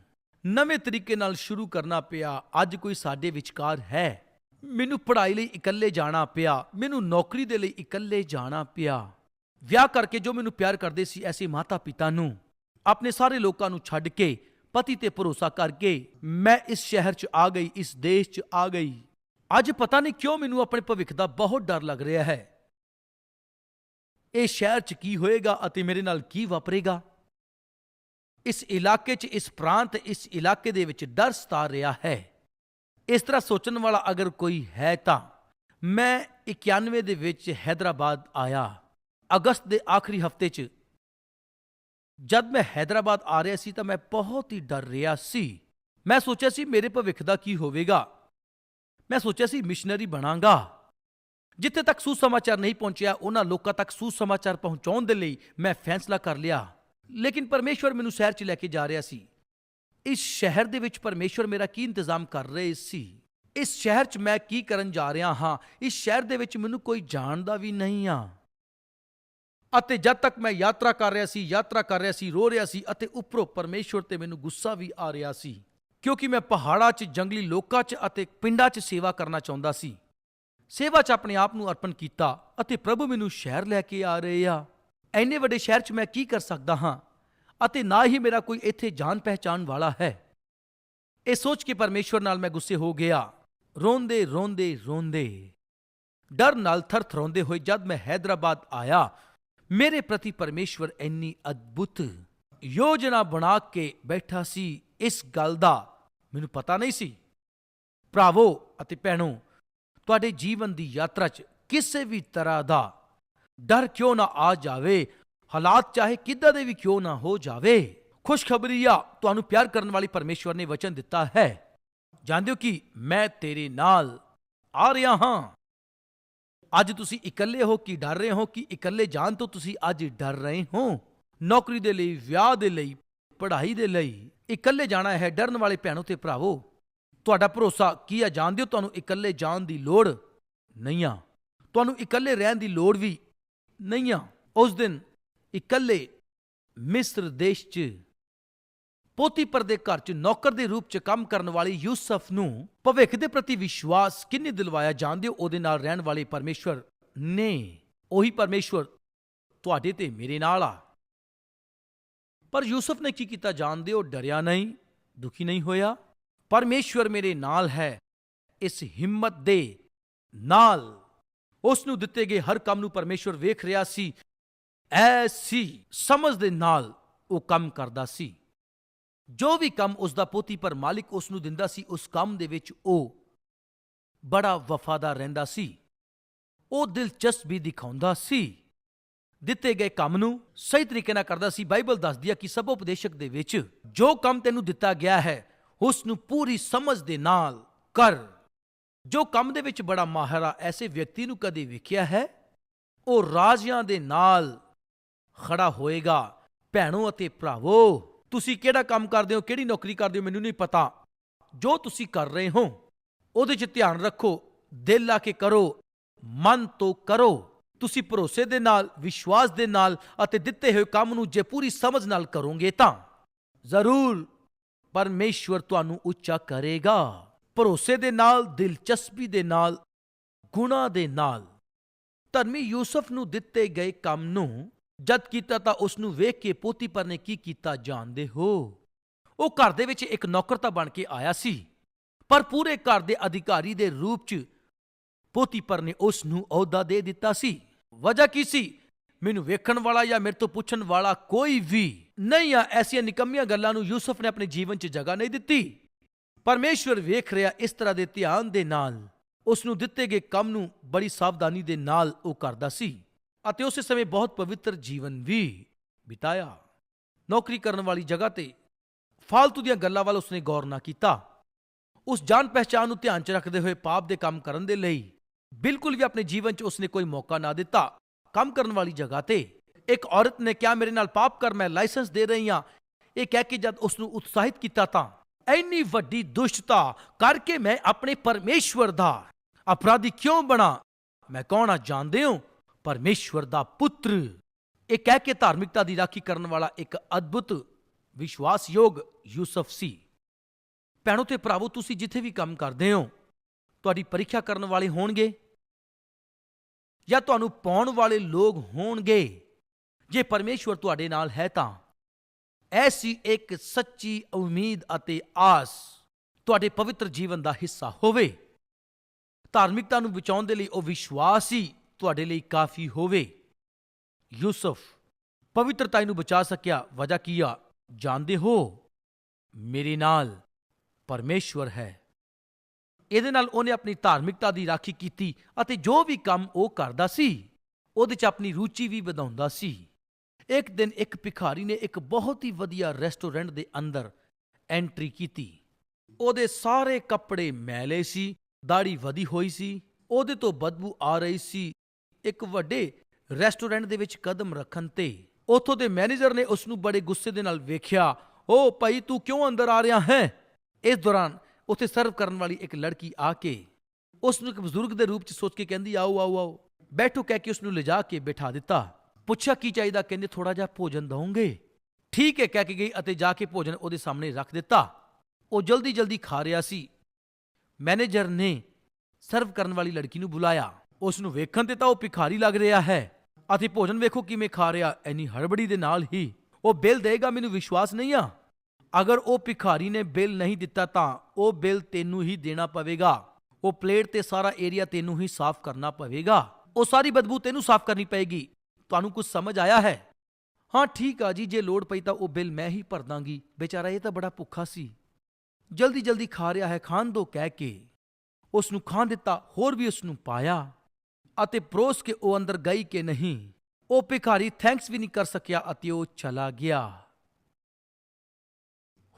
ਨਵੇਂ ਤਰੀਕੇ ਨਾਲ ਸ਼ੁਰੂ ਕਰਨਾ ਪਿਆ। ਅੱਜ ਕੋਈ ਸਾਡੇ ਵਿਚਕਾਰ ਹੈ। ਮੈਨੂੰ ਪੜ੍ਹਾਈ ਲਈ ਇਕੱਲੇ ਜਾਣਾ ਪਿਆ। ਮੈਨੂੰ ਨੌਕਰੀ ਦੇ ਲਈ ਇਕੱਲੇ ਜਾਣਾ ਪਿਆ। ਵਿਆਹ ਕਰਕੇ ਜੋ ਮੈਨੂੰ ਪਿਆਰ ਕਰਦੇ ਸੀ ਐਸੇ ਮਾਤਾ ਪਿਤਾ ਨੂੰ, ਆਪਣੇ ਸਾਰੇ ਲੋਕਾਂ ਨੂੰ ਛੱਡ ਕੇ, ਪਤੀ ਤੇ ਭਰੋਸਾ ਕਰਕੇ ਮੈਂ ਇਸ ਸ਼ਹਿਰ 'ਚ ਆ ਗਈ, ਇਸ ਦੇਸ਼ 'ਚ ਆ ਗਈ। ਅੱਜ ਪਤਾ ਨਹੀਂ ਕਿਉਂ ਮੈਨੂੰ ਆਪਣੇ ਭਵਿੱਖ ਦਾ ਬਹੁਤ ਡਰ ਲੱਗ ਰਿਹਾ ਹੈ। ਇਹ ਸ਼ਹਿਰ 'ਚ ਕੀ ਹੋਏਗਾ ਅਤੇ ਮੇਰੇ ਨਾਲ ਕੀ ਵਾਪਰੇਗਾ? ਇਸ ਇਲਾਕੇ 'ਚ, ਇਸ ਪ੍ਰਾਂਤ, ਇਸ ਇਲਾਕੇ ਦੇ ਵਿੱਚ ਡਰ ਸਤਾ ਰਿਹਾ ਹੈ। ਇਸ ਤਰ੍ਹਾਂ ਸੋਚਣ ਵਾਲਾ ਅਗਰ ਕੋਈ ਹੈ ਤਾਂ ਮੈਂ 91 ਦੇ ਵਿੱਚ ਹੈਦਰਾਬਾਦ ਆਇਆ। ਅਗਸਤ ਦੇ ਆਖਰੀ ਹਫ਼ਤੇ 'ਚ ਜਦ ਮੈਂ ਹੈਦਰਾਬਾਦ ਆ ਰਿਹਾ ਸੀ ਤਾਂ ਮੈਂ ਬਹੁਤ ਹੀ ਡਰ ਰਿਹਾ ਸੀ। ਮੈਂ ਸੋਚਿਆ ਸੀ ਮੇਰੇ ਭਵਿੱਖ ਦਾ ਕੀ ਹੋਵੇਗਾ। ਮੈਂ ਸੋਚਿਆ ਸੀ ਮਿਸ਼ਨਰੀ ਬਣਾਂਗਾ। ਜਿੱਥੇ ਤੱਕ ਸੁਸਮਾਚਾਰ ਨਹੀਂ ਪਹੁੰਚਿਆ, ਉਹਨਾਂ ਲੋਕਾਂ ਤੱਕ ਸੁਸਮਾਚਾਰ ਪਹੁੰਚਾਉਣ ਦੇ ਲਈ ਮੈਂ ਫੈਸਲਾ ਕਰ ਲਿਆ। ਲੇਕਿਨ ਪਰਮੇਸ਼ਵਰ ਮੈਨੂੰ ਸ਼ਹਿਰ 'ਚ ਲੈ ਕੇ ਜਾ ਰਿਹਾ ਸੀ। ਇਸ ਸ਼ਹਿਰ ਦੇ ਵਿੱਚ ਪਰਮੇਸ਼ਵਰ ਮੇਰਾ ਕੀ ਇੰਤਜ਼ਾਮ ਕਰ ਰਹੇ ਸੀ? ਇਸ ਸ਼ਹਿਰ 'ਚ ਮੈਂ ਕੀ ਕਰਨ ਜਾ ਰਿਹਾ ਹਾਂ? ਇਸ ਸ਼ਹਿਰ ਦੇ ਵਿੱਚ ਮੈਨੂੰ ਕੋਈ ਜਾਣਦਾ ਵੀ ਨਹੀਂ ਆ। ਅਤੇ ਜਦ ਤੱਕ ਮੈਂ ਯਾਤਰਾ ਕਰ ਰਿਹਾ ਸੀ, ਯਾਤਰਾ ਕਰ ਰਿਹਾ ਸੀ, ਰੋ ਰਿਹਾ ਸੀ ਅਤੇ ਉੱਪਰੋਂ ਪਰਮੇਸ਼ਵਰ ਤੇ ਮੈਨੂੰ ਗੁੱਸਾ ਵੀ ਆ ਰਿਹਾ ਸੀ, ਕਿਉਂਕਿ ਮੈਂ ਪਹਾੜਾਂ 'ਚ, ਜੰਗਲੀ ਲੋਕਾਂ 'ਚ ਅਤੇ ਪਿੰਡਾਂ 'ਚ ਸੇਵਾ ਕਰਨਾ ਚਾਹੁੰਦਾ ਸੀ। ਸੇਵਾ 'ਚ ਆਪਣੇ ਆਪ ਨੂੰ ਅਰਪਣ ਕੀਤਾ ਅਤੇ ਪ੍ਰਭੂ ਮੈਨੂੰ ਸ਼ਹਿਰ ਲੈ ਕੇ ਆ ਰਹੇ ਆ। ਐਨੇ ਵੱਡੇ ਸ਼ਹਿਰ 'ਚ ਮੈਂ ਕੀ ਕਰ ਸਕਦਾ ਹਾਂ? ਅਤੇ ਨਾ ਹੀ ਮੇਰਾ ਕੋਈ ਇੱਥੇ ਜਾਣ ਪਹਿਚਾਨ ਵਾਲਾ ਹੈ। ਇਹ ਸੋਚ ਕੇ ਪਰਮੇਸ਼ਵਰ ਨਾਲ ਮੈਂ ਗੁੱਸੇ ਹੋ ਗਿਆ। ਰੋਂਦੇ ਰੋਂਦੇ ਰੋਂਦੇ। ਡਰ ਨਾਲ ਥਰਥਰਾਉਂਦੇ ਹੋਏ ਜਦ ਮੈਂ ਹੈਦਰਾਬਾਦ ਆਇਆ ਮੇਰੇ ਪ੍ਰਤੀ ਪਰਮੇਸ਼ਵਰ ਇੰਨੀ ਅਦਭੁਤ ਯੋਜਨਾ ਬਣਾ ਕੇ ਬੈਠਾ ਸੀ ਇਸ ਗੱਲ ਦਾ ਮੈਨੂੰ ਪਤਾ ਨਹੀਂ ਸੀ ਭਰਾਵੋ ਅਤੇ ਭੈਣੋ ਤੁਹਾਡੇ ਜੀਵਨ ਦੀ ਯਾਤਰਾ 'ਚ ਕਿਸੇ ਵੀ ਤਰ੍ਹਾਂ ਦਾ ਡਰ ਕਿਉਂ ਨਾ ਆ ਜਾਵੇ ਹਾਲਾਤ ਚਾਹੇ ਕਿੱਦਾਂ ਦੇ ਵੀ ਕਿਉਂ ਨਾ ਹੋ ਜਾਵੇ ਖੁਸ਼ਖਬਰੀ ਆ ਤੁਹਾਨੂੰ ਪਿਆਰ ਕਰਨ ਵਾਲੀ ਪਰਮੇਸ਼ਵਰ ਨੇ ਵਚਨ ਦਿੱਤਾ ਹੈ ਜਾਣਦੇ ਹੋ ਕਿ ਮੈਂ ਤੇਰੇ ਨਾਲ ਆ ਰਿਹਾ ਹਾਂ ਅੱਜ ਤੁਸੀਂ ਇਕੱਲੇ ਹੋ ਕਿ ਡਰ ਰਹੇ ਹੋ? ਕਿ ਇਕੱਲੇ ਜਾਣ ਤੋਂ ਤੁਸੀਂ ਅੱਜ ਡਰ ਰਹੇ ਹੋ? ਨੌਕਰੀ ਦੇ ਲਈ, ਵਿਆਹ ਦੇ ਲਈ, ਪੜ੍ਹਾਈ ਦੇ ਲਈ ਇਕੱਲੇ ਜਾਣਾ ਹੈ, ਡਰਨ ਵਾਲੇ ਭੈਣੋ ਤੇ ਭਰਾਵੋ। ਤੁਹਾਡਾ ਭਰੋਸਾ ਕੀ ਆ? ਜਾਣਦੇ ਹੋ ਤੁਹਾਨੂੰ ਇਕੱਲੇ ਜਾਣ ਦੀ ਲੋੜ ਨਹੀਂ ਆ। ਤੁਹਾਨੂੰ ਇਕੱਲੇ ਰਹਿਣ ਦੀ ਲੋੜ ਵੀ ਨਹੀਂ ਆ। ਉਸ ਦਿਨ ਇਕੱਲੇ ਮਿਸਰ ਦੇਸ਼ 'ਚ ਪੋਤੀਪਰ ਦੇ ਘਰ 'ਚ ਨੌਕਰ ਦੇ ਰੂਪ 'ਚ ਕੰਮ ਕਰਨ ਵਾਲੀ ਯੂਸਫ ਨੂੰ ਭਵਿੱਖ ਦੇ ਪ੍ਰਤੀ ਵਿਸ਼ਵਾਸ ਕਿੰਨੇ ਦਿਲਵਾਇਆ ਜਾਣਦੇ ਹੋ? ਉਹਦੇ ਨਾਲ ਰਹਿਣ ਵਾਲੇ ਪਰਮੇਸ਼ਵਰ ਨੇ। ਉਹੀ ਪਰਮੇਸ਼ਵਰ ਤੁਹਾਡੇ ਤੇ ਮੇਰੇ ਨਾਲ ਆ। ਪਰ ਯੂਸਫ ਨੇ ਕੀ ਕੀਤਾ ਜਾਣਦੇ ਹੋ? ਡਰਿਆ ਨਹੀਂ, ਦੁਖੀ ਨਹੀਂ ਹੋਇਆ। ਪਰਮੇਸ਼ਵਰ ਮੇਰੇ ਨਾਲ ਹੈ, ਇਸ ਹਿੰਮਤ ਦੇ ਨਾਲ। ਉਸ ਨੂੰ ਦਿੱਤੇ ਗਏ ਹਰ ਕੰਮ ਨੂੰ ਪਰਮੇਸ਼ਵਰ ਵੇਖ ਰਿਹਾ ਸੀ। ਐਸੀ ਸਮਝ ਦੇ ਨਾਲ ਉਹ ਕੰਮ ਕਰਦਾ ਸੀ। ਜੋ ਵੀ ਕੰਮ ਉਸ ਦਾ ਪੋਤੀ ਪਰ ਮਾਲਿਕ ਉਸ ਨੂੰ ਦਿੰਦਾ ਸੀ, ਉਸ ਕੰਮ ਦੇ ਵਿੱਚ ਉਹ ਬੜਾ ਵਫਾਦਾਰ ਰਹਿੰਦਾ ਸੀ। ਉਹ ਦਿਲਚਸਪੀ ਦਿਖਾਉਂਦਾ ਸੀ। ਦਿੱਤੇ ਗਏ ਕੰਮ ਨੂੰ ਸਹੀ ਤਰੀਕੇ ਨਾਲ ਕਰਦਾ ਸੀ। ਬਾਈਬਲ ਦੱਸਦੀ ਹੈ ਕਿ ਸਭ ਉਪਦੇਸ਼ਕ ਦੇ ਵਿੱਚ ਜੋ ਕੰਮ ਤੈਨੂੰ ਦਿੱਤਾ ਗਿਆ ਹੈ ਉਸ ਨੂੰ ਪੂਰੀ ਸਮਝ ਦੇ ਨਾਲ ਕਰ। ਜੋ ਕੰਮ ਦੇ ਵਿੱਚ ਬੜਾ ਮਾਹਿਰ ਆ, ਐਸੇ ਵਿਅਕਤੀ ਨੂੰ ਕਦੇ ਵੇਖਿਆ ਹੈ? ਉਹ ਰਾਜਿਆਂ ਦੇ ਨਾਲ ਖੜਾ ਹੋਏਗਾ। ਭੈਣੋ ਅਤੇ ਭਰਾਵੋ ਤੁਸੀਂ ਕਿਹੜਾ ਕੰਮ ਕਰਦੇ ਹੋ, ਕਿਹੜੀ ਨੌਕਰੀ ਕਰਦੇ ਹੋ, ਮੈਨੂੰ ਨਹੀਂ ਪਤਾ। ਜੋ ਤੁਸੀਂ ਕਰ ਰਹੇ ਹੋ, ਉਹਦੇ 'ਚ ਧਿਆਨ ਰੱਖੋ, ਦਿਲ ਲਾ ਕੇ ਕਰੋ, ਮਨ ਤੋਂ ਕਰੋ। ਤੁਸੀਂ ਭਰੋਸੇ ਦੇ ਨਾਲ, ਵਿਸ਼ਵਾਸ ਦੇ ਨਾਲ ਅਤੇ ਦਿੱਤੇ ਹੋਏ ਕੰਮ ਨੂੰ ਜੇ ਪੂਰੀ ਸਮਝ ਨਾਲ ਕਰੋਗੇ ਤਾਂ ਜ਼ਰੂਰ ਪਰਮੇਸ਼ਵਰ ਤੁਹਾਨੂੰ ਉੱਚਾ ਕਰੇਗਾ। ਭਰੋਸੇ ਦੇ ਨਾਲ, ਦਿਲਚਸਪੀ ਦੇ ਨਾਲ, ਗੁਣਾ ਦੇ ਨਾਲ। ਧਰਮੀ ਯੂਸਫ ਨੂੰ ਦਿੱਤੇ ਗਏ ਕੰਮ ਨੂੰ ਜਦ ਕੀਤਾ ਤਾਂ ਉਸ ਨੂੰ ਵੇਖ ਕੇ ਪੋਤੀਪਰ ਨੇ ਕੀ ਕੀਤਾ ਜਾਣਦੇ ਹੋ? ਉਹ ਘਰ ਦੇ ਵਿੱਚ ਇੱਕ ਨੌਕਰ ਤਾਂ ਬਣ ਕੇ ਆਇਆ ਸੀ, ਪਰ ਪੂਰੇ ਘਰ ਦੇ ਅਧਿਕਾਰੀ ਦੇ ਰੂਪ 'ਚ ਪੋਤੀਪਰ ਨੇ ਉਸ ਨੂੰ ਅਹੁਦਾ ਦੇ ਦਿੱਤਾ ਸੀ। ਵਜ੍ਹਾ ਕੀ ਸੀ? ਮੈਨੂੰ ਵੇਖਣ ਵਾਲਾ ਜਾਂ ਮੇਰੇ ਤੋਂ ਪੁੱਛਣ ਵਾਲਾ ਕੋਈ ਵੀ ਨਹੀਂ ਆ। ਐਸੀਆਂ ਨਿਕੰਮੀਆਂ ਗੱਲਾਂ ਨੂੰ ਯੂਸਫ ਨੇ ਆਪਣੇ ਜੀਵਨ 'ਚ ਜਗ੍ਹਾ ਨਹੀਂ ਦਿੱਤੀ। ਪਰਮੇਸ਼ਵਰ ਵੇਖ ਰਿਹਾ ਇਸ ਤਰ੍ਹਾਂ ਦੇ ਧਿਆਨ ਦੇ ਨਾਲ ਉਸ ਨੂੰ ਦਿੱਤੇ ਗਏ ਕੰਮ ਨੂੰ ਬੜੀ ਸਾਵਧਾਨੀ ਦੇ ਨਾਲ ਉਹ ਕਰਦਾ ਸੀ। ਅਤੇ ਉਸੇ ਸਮੇਂ ਬਹੁਤ ਪਵਿੱਤਰ ਜੀਵਨ ਵੀ ਬਿਤਾਇਆ। ਨੌਕਰੀ ਕਰਨ ਵਾਲੀ ਜਗ੍ਹਾ ਤੇ ਫਾਲਤੂ ਦੀਆਂ ਗੱਲਾਂ ਵੱਲ ਉਸਨੇ ਗੌਰ ਨਾ ਕੀਤਾ। ਉਸ ਜਾਣ ਪਹਿਚਾਨ ਨੂੰ ਧਿਆਨ 'ਚ ਰੱਖਦੇ ਹੋਏ ਪਾਪ ਦੇ ਕੰਮ ਕਰਨ ਦੇ ਲਈ ਬਿਲਕੁਲ ਵੀ ਆਪਣੇ ਜੀਵਨ 'ਚ ਉਸਨੇ ਕੋਈ ਮੌਕਾ ਨਾ ਦਿੱਤਾ। ਕੰਮ ਕਰਨ ਵਾਲੀ ਜਗ੍ਹਾ ਤੇ ਇੱਕ ਔਰਤ ਨੇ ਕਿਹਾ, ਮੇਰੇ ਨਾਲ ਪਾਪ ਕਰ, ਮੈਂ ਲਾਇਸੈਂਸ ਦੇ ਰਹੀ ਹਾਂ। ਇਹ ਕਹਿ ਕੇ ਜਦ ਉਸ ਨੂੰ ਉਤਸ਼ਾਹਿਤ ਕੀਤਾ ਤਾਂ ਇੰਨੀ ਵੱਡੀ ਦੁਸ਼ਟਤਾ ਕਰਕੇ ਮੈਂ ਆਪਣੇ ਪਰਮੇਸ਼ਵਰ ਦਾ ਅਪਰਾਧੀ ਕਿਉਂ ਬਣਾ? ਮੈਂ ਕੌਣ ਆ? ਜਾਣਦੇ ਹੋ? ਪਰਮੇਸ਼ਵਰ ਦਾ ਪੁੱਤਰ। ਇਹ ਕਹਿ ਕੇ ਧਾਰਮਿਕਤਾ ਦੀ ਰਾਖੀ ਕਰਨ ਵਾਲਾ ਇੱਕ ਅਦਭੁਤ ਵਿਸ਼ਵਾਸਯੋਗ ਯੂਸਫ ਸੀ। ਭੈਣੋ ਤੇ ਭਰਾਵੋ, ਤੁਸੀਂ ਜਿੱਥੇ ਵੀ ਕੰਮ ਕਰਦੇ ਹੋ, ਤੁਹਾਡੀ ਪ੍ਰੀਖਿਆ ਕਰਨ ਵਾਲੇ ਹੋਣਗੇ ਜਾਂ ਤੁਹਾਨੂੰ ਪਾਉਣ ਵਾਲੇ ਲੋਕ ਹੋਣਗੇ। ਜੇ ਪਰਮੇਸ਼ਵਰ ਤੁਹਾਡੇ ਨਾਲ ਹੈ ਤਾਂ ਐਸੀ ਇੱਕ ਸੱਚੀ ਉਮੀਦ ਅਤੇ ਆਸ ਤੁਹਾਡੇ ਪਵਿੱਤਰ ਜੀਵਨ ਦਾ ਹਿੱਸਾ ਹੋਵੇ। ਧਾਰਮਿਕਤਾ ਨੂੰ ਬਚਾਉਣ ਦੇ ਲਈ ਉਹ ਵਿਸ਼ਵਾਸ ਹੀ ਤੁਹਾਡੇ ਲਈ ਕਾਫੀ ਹੋਵੇ। ਯੂਸਫ ਪਵਿੱਤਰਤਾ ਨੂੰ ਬਚਾ ਸਕਿਆ। ਵਜ੍ਹਾ ਕੀ ਆ? ਜਾਣਦੇ ਹੋ? ਮੇਰੇ ਨਾਲ ਪਰਮੇਸ਼ਵਰ ਹੈ। ਇਹਦੇ ਨਾਲ ਉਹਨੇ ਆਪਣੀ ਧਾਰਮਿਕਤਾ ਦੀ ਰਾਖੀ ਕੀਤੀ ਅਤੇ ਜੋ ਵੀ ਕੰਮ ਉਹ ਕਰਦਾ ਸੀ, ਉਹਦੇ 'ਚ ਆਪਣੀ ਰੁਚੀ ਵੀ ਵਧਾਉਂਦਾ ਸੀ। ਇੱਕ ਦਿਨ ਇੱਕ ਭਿਖਾਰੀ ਨੇ ਇੱਕ ਬਹੁਤ ਹੀ ਵਧੀਆ ਰੈਸਟੋਰੈਂਟ ਦੇ ਅੰਦਰ ਐਂਟਰੀ ਕੀਤੀ। ਉਹਦੇ ਸਾਰੇ ਕੱਪੜੇ ਮੈਲੇ ਸੀ ਦਾੜੀ ਵਧੀ ਹੋਈ ਸੀ, ਉਹਦੇ ਤੋਂ ਬਦਬੂ ਆ ਰਹੀ ਸੀ। ਇੱਕ ਵੱਡੇ ਰੈਸਟੋਰੈਂਟ ਦੇ ਵਿੱਚ ਕਦਮ ਰੱਖਣ ਤੇ। ਉਥੋਂ ਦੇ ਮੈਨੇਜਰ ਨੇ ਉਸ ਨੂੰ ਬੜੇ ਗੁੱਸੇ ਦੇ ਨਾਲ ਵੇਖਿਆ। ਓ ਭਾਈ, ਤੂੰ ਕਿਉਂ ਅੰਦਰ ਆ ਰਿਹਾ ਹੈ? ਇਸ ਦੌਰਾਨ ਉੱਥੇ ਸਰਵ ਕਰਨ ਵਾਲੀ ਇੱਕ ਲੜਕੀ ਆ ਕੇ ਉਸ ਨੂੰ ਇੱਕ ਬਜ਼ੁਰਗ ਦੇ ਰੂਪ ਚ ਸੋਚ ਕੇ ਕਹਿੰਦੀ, ਆਓ ਆਓ ਆਓ। ਬੈਠੋ ਕਹਿ ਕੇ ਉਸ ਨੂੰ ਲਿਜਾ ਕੇ ਬਿਠਾ ਦਿੱਤਾ। ਪੁੱਛਿਆ, ਕੀ ਚਾਹੀਦਾ? ਕਹਿੰਦੇ ਥੋੜਾ ਜਿਹਾ ਭੋਜਨ ਦਵੋਗੇ? ਠੀਕ ਹੈ ਕਹਿ ਕੇ ਗਈ ਅਤੇ ਜਾ ਕੇ ਭੋਜਨ ਉਹਦੇ ਸਾਹਮਣੇ ਰੱਖ ਦਿੱਤਾ। ਉਹ ਜਲਦੀ ਜਲਦੀ ਖਾ ਰਿਹਾ ਸੀ। ਮੈਨੇਜਰ ਨੇ ਸਰਵ ਕਰਨ ਵਾਲੀ ਲੜਕੀ ਨੂੰ ਬੁਲਾਇਆ। ਉਸ ਨੂੰ ਵੇਖਣ ਤੇ ਤਾਂ ਉਹ ਭਿਖਾਰੀ ਲੱਗ ਰਿਹਾ ਹੈ। ਅਤੇ ਭੋਜਨ ਵੇਖੋ ਕਿਵੇਂ ਖਾ ਰਿਹਾ, ਐਨੀ ਹੜਬੜੀ ਦੇ ਨਾਲ ਹੀ। ਉਹ ਬਿੱਲ ਦੇਗਾ ਮੈਨੂੰ ਵਿਸ਼ਵਾਸ ਨਹੀਂ ਆ। ਅਗਰ ਉਹ ਭਿਖਾਰੀ ਨੇ ਬਿੱਲ ਨਹੀਂ ਦਿੱਤਾ ਤਾਂ ਉਹ ਬਿੱਲ ਤੈਨੂੰ ਹੀ ਦੇਣਾ ਪਵੇਗਾ। ਉਹ ਪਲੇਟ ਤੇ ਸਾਰਾ ਏਰੀਆ ਤੈਨੂੰ ਹੀ ਸਾਫ਼ ਕਰਨਾ ਪਵੇਗਾ। ਉਹ ਸਾਰੀ ਬਦਬੂ ਤੈਨੂੰ ਸਾਫ਼ ਕਰਨੀ ਪਏਗੀ। ਤੁਹਾਨੂੰ ਕੁਝ ਸਮਝ ਆਇਆ ਹੈ? ਹਾਂ, ਠੀਕ ਆ ਜੀ, ਜੇ ਲੋੜ ਪਈ ਤਾਂ ਉਹ ਬਿੱਲ ਮੈਂ ਹੀ ਭਰ ਦਾਂਗੀ। ਵਿਚਾਰਾ ਇਹ ਤਾਂ ਬੜਾ ਭੁੱਖਾ ਸੀ। ਜਲਦੀ ਜਲਦੀ ਖਾ ਰਿਹਾ ਹੈ, ਖਾਣ ਦੋ ਕਹਿ ਕੇ। ਉਸ ਨੂੰ ਖਾਣ ਦਿੱਤਾ, ਹੋਰ ਵੀ ਉਸ ਨੂੰ ਪਾਇਆ। ਅਤੇ ਪਰੋਸ ਕੇ ਉਹ ਅੰਦਰ ਗਈ ਕਿ ਨਹੀਂ। ਉਹ ਭਿਖਾਰੀ ਥੈਂਕਸ ਵੀ ਨਹੀਂ ਕਰ ਸਕਿਆ ਅਤੇ ਉਹ ਚਲਾ ਗਿਆ।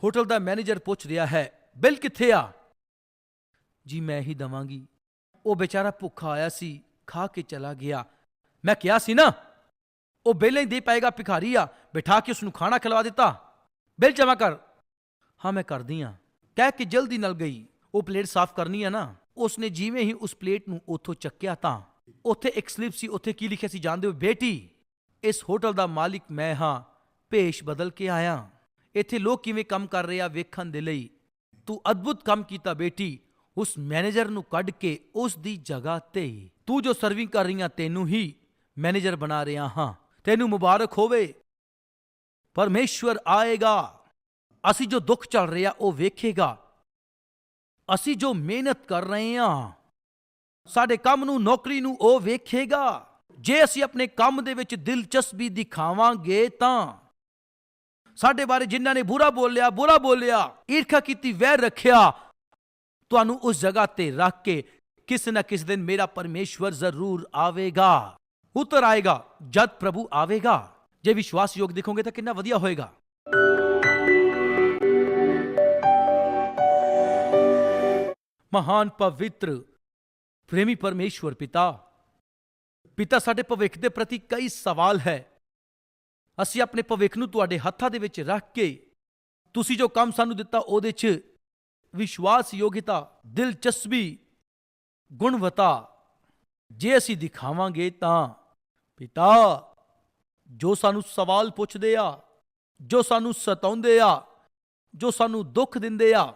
ਹੋਟਲ ਦਾ ਮੈਨੇਜਰ ਪੁੱਛ ਰਿਹਾ ਹੈ, ਬਿੱਲ ਕਿੱਥੇ ਆ? ਜੀ, ਮੈਂ ਹੀ ਦਵਾਂਗੀ। ਉਹ ਵਿਚਾਰਾ ਭੁੱਖਾ ਆਇਆ ਸੀ, ਖਾ ਕੇ ਚਲਾ ਗਿਆ। ਮੈਂ ਕਿਹਾ ਸੀ ਨਾ, ਉਹ ਬਿੱਲ ਨਹੀਂ ਦੇ ਪਾਏਗਾ ਭਿਖਾਰੀ ਆ, ਬਿਠਾ ਕੇ ਉਸ ਨੂੰ ਖਾਣਾ ਖਿਲਵਾ ਦਿੱਤਾ। ਬਿੱਲ ਜਮਾ ਕਰ। ਹਾਂ, ਮੈਂ ਕਰਦੀ ਆ। ਕਹਿ ਕੇ ਜਲਦੀ ਨਾਲ ਗਈ। ਉਹ ਪਲੇਟ ਸਾਫ਼ ਕਰਨੀ ਆ ਨਾ, ਉਸਨੇ ਜਿਵੇਂ ਹੀ ਉਸ ਪਲੇਟ ਨੂੰ ਉੱਥੋਂ ਚੱਕਿਆ ਤਾਂ ਉੱਥੇ ਇੱਕ ਸਲਿੱਪ ਸੀ, ਉੱਥੇ ਕੀ ਲਿਖਿਆ ਸੀ ਜਾਣਦੇ ਹੋ? ਬੇਟੀ, ਇਸ ਹੋਟਲ ਦਾ ਮਾਲਿਕ ਮੈਂ ਹਾਂ, ਭੇਸ਼ ਬਦਲ ਕੇ ਆਇਆ। ਇੱਥੇ ਲੋਕ ਕਿਵੇਂ ਕੰਮ ਕਰ ਰਹੇ ਆ ਵੇਖਣ ਦੇ ਲਈ? ਤੂੰ ਅਦਭੁਤ ਕੰਮ ਕੀਤਾ ਬੇਟੀ, ਉਸ ਮੈਨੇਜਰ ਨੂੰ ਕੱਢ ਕੇ ਉਸ ਦੀ ਜਗ੍ਹਾ ਤੇ ਤੂੰ ਜੋ ਸਰਵਿੰਗ ਕਰ ਰਹੀ ਆ ਤੈਨੂੰ ਹੀ ਮੈਨੇਜਰ ਬਣਾ ਰਿਹਾ ਹਾਂ। ਤੈਨੂੰ ਮੁਬਾਰਕ ਹੋਵੇ। ਪਰਮੇਸ਼ਵਰ ਆਏਗਾ। ਅਸੀਂ ਜੋ ਦੁੱਖ ਚੱਲ ਰਿਹਾ, ਉਹ ਵੇਖੇਗਾ। ਅਸੀਂ ਜੋ ਮਿਹਨਤ ਕਰ ਰਹੇ ਹਾਂ। ਸਾਡੇ ਕੰਮ ਨੂੰ, ਨੌਕਰੀ ਨੂੰ ਉਹ ਵੇਖੇਗਾ। ਜੇ ਅਸੀਂ ਆਪਣੇ ਕੰਮ ਦੇ ਵਿੱਚ ਦਿਲਚਸਪੀ ਦਿਖਾਵਾਂਗੇ ਤਾਂ ਸਾਡੇ ਬਾਰੇ ਜਿਨ੍ਹਾਂ ਨੇ ਬੁਰਾ ਬੋਲਿਆ ਬੁਰਾ ਬੋਲਿਆ, ਈਰਖਾ ਕੀਤੀ, ਵੈਰ ਰੱਖਿਆ, ਤੁਹਾਨੂੰ ਉਸ ਜਗ੍ਹਾ ਤੇ ਰੱਖ ਕੇ ਕਿਸੇ ਨਾ ਕਿਸੇ ਦਿਨ ਮੇਰਾ ਪਰਮੇਸ਼ਵਰ ਜ਼ਰੂਰ ਆਵੇਗਾ। ਉਤਰ ਆਏਗਾ, ਜਦ ਪ੍ਰਭੂ ਆਵੇਗਾ। ਜੇ ਵਿਸ਼ਵਾਸ ਯੋਗ ਦਿਖੋਗੇ ਤਾਂ ਕਿੰਨਾ ਵਧੀਆ ਹੋਏਗਾ। ਮਹਾਨ ਪਵਿੱਤਰ ਪ੍ਰੇਮੀ ਪਰਮੇਸ਼ਵਰ ਪਿਤਾ ਪਿਤਾ ਸਾਡੇ ਭਵਿੱਖ ਦੇ ਪ੍ਰਤੀ ਕਈ ਸਵਾਲ ਹੈ। ਅਸੀਂ ਆਪਣੇ ਭਵਿੱਖ ਨੂੰ ਤੁਹਾਡੇ ਹੱਥਾਂ ਦੇ ਵਿੱਚ ਰੱਖ ਕੇ ਤੁਸੀਂ ਜੋ ਕੰਮ ਸਾਨੂੰ ਦਿੱਤਾ ਉਹਦੇ 'ਚ ਵਿਸ਼ਵਾਸ ਯੋਗਿਤਾ, ਦਿਲਚਸਪੀ, ਗੁਣਵਤਾ ਜੇ ਅਸੀਂ ਦਿਖਾਵਾਂਗੇ ਤਾਂ ਪਿਤਾ, ਜੋ ਸਾਨੂੰ ਸਵਾਲ ਪੁੱਛਦੇ ਆ, ਜੋ ਸਾਨੂੰ ਸਤਾਉਂਦੇ ਆ, ਜੋ ਸਾਨੂੰ ਦੁੱਖ ਦਿੰਦੇ ਆ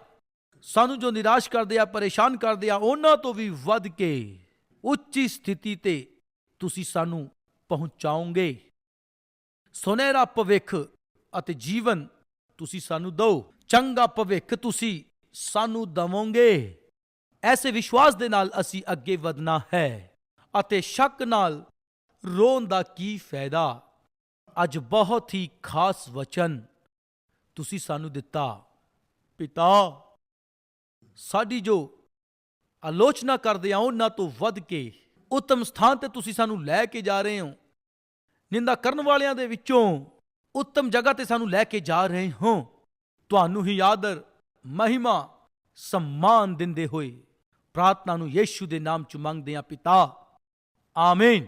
ਸਾਨੂੰ ਜੋ ਨਿਰਾਸ਼ ਕਰਦੇ ਆ, ਪਰੇਸ਼ਾਨ ਕਰਦੇ ਆ, ਉਹਨਾਂ ਤੋਂ ਵੀ ਵੱਧ ਕੇ ਉੱਚੀ ਸਥਿਤੀ ਤੇ ਤੁਸੀਂ ਸਾਨੂੰ ਪਹੁੰਚਾਓਗੇ। ਸੁਨਹਿਰਾ ਭਵਿੱਖ ਅਤੇ ਜੀਵਨ ਤੁਸੀਂ ਸਾਨੂੰ ਦਿਓ। ਚੰਗਾ ਭਵਿੱਖ ਤੁਸੀਂ ਸਾਨੂੰ ਦਵੋਗੇ। ਐਸੇ ਵਿਸ਼ਵਾਸ ਦੇ ਨਾਲ ਅਸੀਂ ਅੱਗੇ ਵਧਣਾ ਹੈ ਅਤੇ ਸ਼ੱਕ ਨਾਲ ਰੋਣ ਦਾ ਕੀ ਫਾਇਦਾ? ਅੱਜ ਬਹੁਤ ਹੀ ਖਾਸ ਵਚਨ ਤੁਸੀਂ ਸਾਨੂੰ ਦਿੱਤਾ। ਪਿਤਾ ਸਾਡੀ ਜੋ ਆਲੋਚਨਾ ਕਰਦੇ ਆ, ਉਹਨਾਂ ਤੋਂ ਵੱਧ ਕੇ ਉਤਮ ਸਥਾਨ ਤੇ ਤੁਸੀਂ ਸਾਨੂੰ ਲੈ ਕੇ ਜਾ ਰਹੇ ਹੋ। ਨਿੰਦਾ ਕਰਨ ਵਾਲਿਆਂ ਦੇ ਵਿੱਚੋਂ ਉੱਤਮ ਜਗ੍ਹਾ ਤੇ ਸਾਨੂੰ ਲੈ ਕੇ ਜਾ ਰਹੇ ਹੋ। ਤੁਹਾਨੂੰ ਹੀ ਆਦਰ, ਮਹਿਮਾ, ਸਨਮਾਨ ਦਿੰਦੇ ਹੋਏ ਪ੍ਰਾਰਥਨਾ ਨੂੰ ਯੇਸ਼ੂ ਦੇ ਨਾਮ ਚ ਮੰਗਦੇ ਆ ਪਿਤਾ। ਆਮੀਨ।